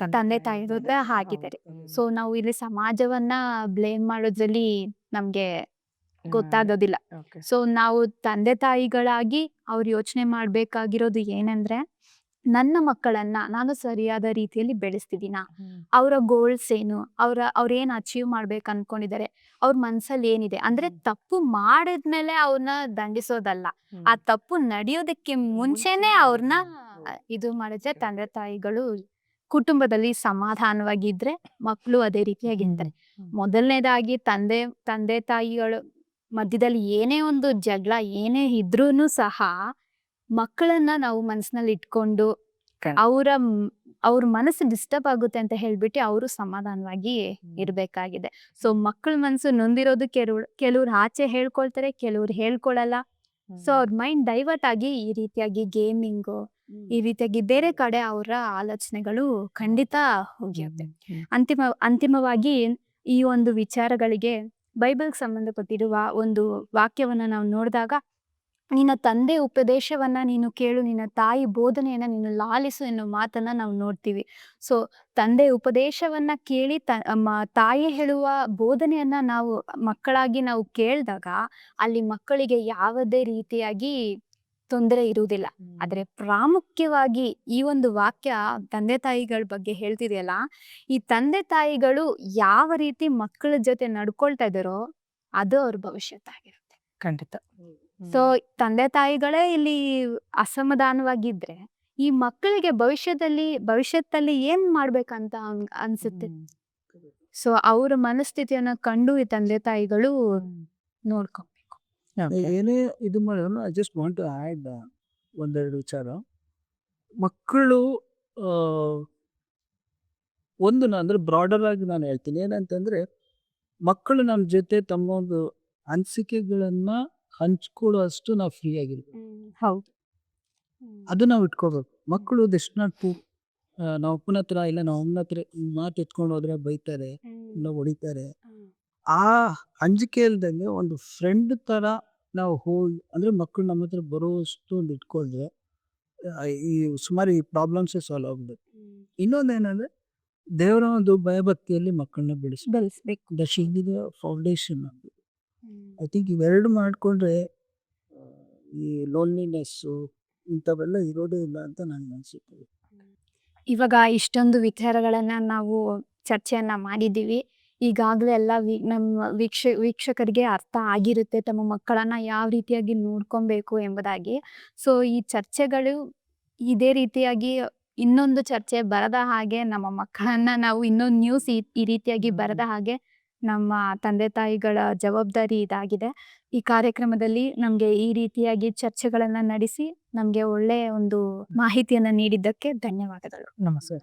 ತಂದೆ ತಾಯಿಯವ್ರದ್ದೇ ಹಾಕಿದ್ದಾರೆ ಸೊ ನಾವು ಇಲ್ಲಿ ಸಮಾಜವನ್ನ ಬ್ಲೇಮ್ ಮಾಡೋದ್ರಲ್ಲಿ ನಮ್ಗೆ ಗೊತ್ತಾಗೋದಿಲ್ಲ ಸೊ ನಾವು ತಂದೆ ತಾಯಿಗಳಾಗಿ ಅವ್ರು ಯೋಚನೆ ಮಾಡ್ಬೇಕಾಗಿರೋದು ಏನಂದ್ರೆ ನನ್ನ ಮಕ್ಕಳನ್ನ ನಾನು ಸರಿಯಾದ ರೀತಿಯಲ್ಲಿ ಬೆಳೆಸ್ತಿದ್ದೀನ ಅವರ ಗೋಲ್ಸ್ ಏನು? ಅವರ ಅವ್ರೇನ್ ಅಚೀವ್ ಮಾಡ್ಬೇಕು ಅನ್ಕೊಂಡಿದ್ದಾರೆ ಅವ್ರ ಮನ್ಸಲ್ಲಿ ಏನಿದೆ? ಅಂದ್ರೆ ತಪ್ಪು ಮಾಡಿದ್ಮೇಲೆ ಅವ್ರನ್ನ ದಂಡಿಸೋದಲ್ಲ. ಆ ತಪ್ಪು ನಡೆಯೋದಕ್ಕೆ ಮುಂಚೆನೆ ಅವ್ರನ್ನ ಇದು ಮಾಡಿದ್ರೆ ತಂದೆ ತಾಯಿಗಳು ಕುಟುಂಬದಲ್ಲಿ ಸಮಾಧಾನವಾಗಿದ್ರೆ ಮಕ್ಕಳು ಅದೇ ರೀತಿಯಾಗಿರ್ತಾರೆ. ಮೊದಲನೇದಾಗಿ ತಂದೆ ತಂದೆ ತಾಯಿಗಳು ಮಧ್ಯದಲ್ಲಿ ಏನೇ ಒಂದು ಜಗಳ ಏನೇ ಇದ್ರೂನು ಸಹ ಮಕ್ಕಳನ್ನ ನಾವು ಮನಸ್ಸಿನಲ್ಲಿ ಇಟ್ಕೊಂಡು ಅವರ ಅವ್ರ ಮನಸ್ಸು ಡಿಸ್ಟರ್ಬ್ ಆಗುತ್ತೆ ಅಂತ ಹೇಳ್ಬಿಟ್ಟು ಅವರು ಸಮಾಧಾನವಾಗಿ ಇರ್ಬೇಕಾಗಿದೆ. ಸೊ ಮಕ್ಕಳ ಮನಸ್ಸು ನೊಂದಿರೋದು ಕೆಲವ್ರು ಕೆಲವ್ರು ಆಚೆ ಹೇಳ್ಕೊಳ್ತಾರೆ ಕೆಲವ್ರು ಹೇಳ್ಕೊಳಲ್ಲ. ಸೊ ಅವ್ರ ಮೈಂಡ್ ಡೈವರ್ಟ್ ಆಗಿ ಈ ರೀತಿಯಾಗಿ ಗೇಮಿಂಗು ಈ ರೀತಿಯಾಗಿ ಬೇರೆ ಕಡೆ ಅವರ ಆಲೋಚನೆಗಳು ಖಂಡಿತ ಹೋಗಿರುತ್ತೆ. ಅಂತಿಮ ಅಂತಿಮವಾಗಿ ಈ ಒಂದು ವಿಚಾರಗಳಿಗೆ ಬೈಬಲ್ ಸಂಬಂಧಪಟ್ಟಿರುವ ಒಂದು ವಾಕ್ಯವನ್ನು ನಾವು ನೋಡಿದಾಗ, ನಿನ್ನ ತಂದೆ ಉಪದೇಶವನ್ನ ನೀನು ಕೇಳು, ನಿನ್ನ ತಾಯಿ ಬೋಧನೆಯನ್ನ ನೀನು ಲಾಲಿಸು ಎನ್ನುವ ಮಾತನ್ನ ನಾವು ನೋಡ್ತೀವಿ. ಸೊ, ತಂದೆ ಉಪದೇಶವನ್ನ ಕೇಳಿ ತ ತಾಯಿ ಹೇಳುವ ಬೋಧನೆಯನ್ನ ನಾವು ಮಕ್ಕಳಾಗಿ ನಾವು ಕೇಳಿದಾಗ, ಅಲ್ಲಿ ಮಕ್ಕಳಿಗೆ ಯಾವುದೇ ರೀತಿಯಾಗಿ ತೊಂದರೆ ಇರುವುದಿಲ್ಲ. ಆದ್ರೆ ಪ್ರಾಮುಖ್ಯವಾಗಿ ಈ ಒಂದು ವಾಕ್ಯ ತಂದೆ ತಾಯಿಗಳ ಬಗ್ಗೆ ಹೇಳ್ತಿದೆಯಲ್ಲ ಈ ತಂದೆ ತಾಯಿಗಳು ಯಾವ ರೀತಿ ಮಕ್ಕಳ ಜೊತೆ ನಡ್ಕೊಳ್ತಾ ಇದಾರೋ ಅದು ಅವ್ರ ಭವಿಷ್ಯತ್ತಾಗಿರುತ್ತೆ ಖಂಡಿತ. ಸೊ ತಂದೆ ತಾಯಿಗಳೇ ಇಲ್ಲಿ ಅಸಮಾಧಾನವಾಗಿದ್ರೆ ಈ ಮಕ್ಕಳಿಗೆ ಭವಿಷ್ಯದಲ್ಲಿ ಭವಿಷ್ಯದಲ್ಲಿ ಏನ್ ಮಾಡ್ಬೇಕಂತ ಅನ್- ಅನ್ಸುತ್ತೆ? ಸೊ ಅವರ ಮನಸ್ಥಿತಿಯನ್ನ ಕಂಡು ಈ ತಂದೆ ತಾಯಿಗಳು ಏನೇ ಇದು ಮಾಡಿದ್ರು I just want to add ಒಂದೆರಡು ವಿಚಾರ. ಮಕ್ಕಳು ಆ, ಒಂದು ನಾನು ಅಂದ್ರೆ ಬ್ರಾಡರ್ ಆಗಿ ನಾನು ಹೇಳ್ತೀನಿ. ಏನಂತಂದ್ರೆ ಮಕ್ಕಳು ನಮ್ಮ ಜೊತೆ ತಮ್ಮ ಒಂದು ಅನಿಸಿಕೆಗಳನ್ನು ಹಂಚ್ಕೊಳ್ಳೋ ಅಷ್ಟು ನಾವು ಫ್ರೀ ಆಗಿರ್ಬೇಕು. ಹೌದು. ಅದು ನಾವು ಇಟ್ಕೋಬೇಕು. ಮಕ್ಕಳು ದಿಸ್ ನಾಟ್ ಪೂ ನಾವು ಅಪ್ಪನ ಹತ್ರ ಇಲ್ಲ ನಾವು ಅಮ್ಮನ ಹತ್ರ ಮಾತು ಎತ್ಕೊಂಡು ಹೋದ್ರೆ ಬೈತಾರೆ ಇಲ್ಲ ಹೊಡಿತಾರೆ. ಆ ಅಂಜಿಕೆ ಇಲ್ದಂಗೆ ಒಂದು ಫ್ರೆಂಡ್ ತರ ನಾವು ಹೋಗಿ ಅಂದ್ರೆ ಮಕ್ಕಳು ನಮ್ಮ ಹತ್ರ ಬರೋಷ್ಟು ಒಂದು ಇಟ್ಕೊಂಡ್ರೆ ಈ ಸುಮಾರು ಈ ಪ್ರಾಬ್ಲಮ್ಸ್ ಸಾಲ್ವ್ ಆಗ್ಬೇಕು ಇನ್ನೊಂದೇನಂದ್ರೆ ದೇವರ ಒಂದು ಭಯಭಕ್ತಿಯಲ್ಲಿ ಮಕ್ಕಳನ್ನ ಬೆಳೆಸಿ ಬೆಳೆಸ್ಬೇಕು. The foundation foundation I think ಇವೆರಡು ಮಾಡಿಕೊಂಡ್ರೆ ಈ ಲೋನ್ಲಿನೆಸ್ಸು ಇಂಥವೆಲ್ಲ ಇರೋದೇ ಇಲ್ಲ ಅಂತ ನನಗೆ ಅನಿಸುತ್ತೆ. ಇವಾಗ ಇಷ್ಟೊಂದು ವಿಚಾರಗಳನ್ನ ನಾವು ಚರ್ಚೆಯನ್ನ ಮಾಡಿದ್ದೀವಿ. ಈಗಾಗಲೇ ಎಲ್ಲ ವೀ ನಮ್ಮ ವೀಕ್ಷ, ವೀಕ್ಷಕರಿಗೆ ಅರ್ಥ ಆಗಿರುತ್ತೆ. ತಮ್ಮ ಮಕ್ಕಳನ್ನ ಯಾವ ರೀತಿಯಾಗಿ ನೋಡ್ಕೊಬೇಕು ಎಂಬುದಾಗಿ. ಸೊ, ಈ ಚರ್ಚೆಗಳು ಇದೇ ರೀತಿಯಾಗಿ ಇನ್ನೊಂದು ಚರ್ಚೆ ಬರದ ಹಾಗೆ ನಮ್ಮ ಮಕ್ಕಳನ್ನ ನಾವು ಇನ್ನೊಂದು ನ್ಯೂಸ್ ಈ ಈ ರೀತಿಯಾಗಿ ಬರದ ಹಾಗೆ ನಮ್ಮ ತಂದೆ ತಾಯಿಗಳ ಜವಾಬ್ದಾರಿ ಇದಾಗಿದೆ. ಈ ಕಾರ್ಯಕ್ರಮದಲ್ಲಿ ನಮಗೆ ಈ ರೀತಿಯಾಗಿ ಚರ್ಚೆಗಳನ್ನು ನಡೆಸಿ ನಮಗೆ ಒಳ್ಳೆಯ ಒಂದು ಮಾಹಿತಿಯನ್ನು ನೀಡಿದ್ದಕ್ಕೆ ಧನ್ಯವಾದಗಳು. ನಮಸ್ಕಾರ.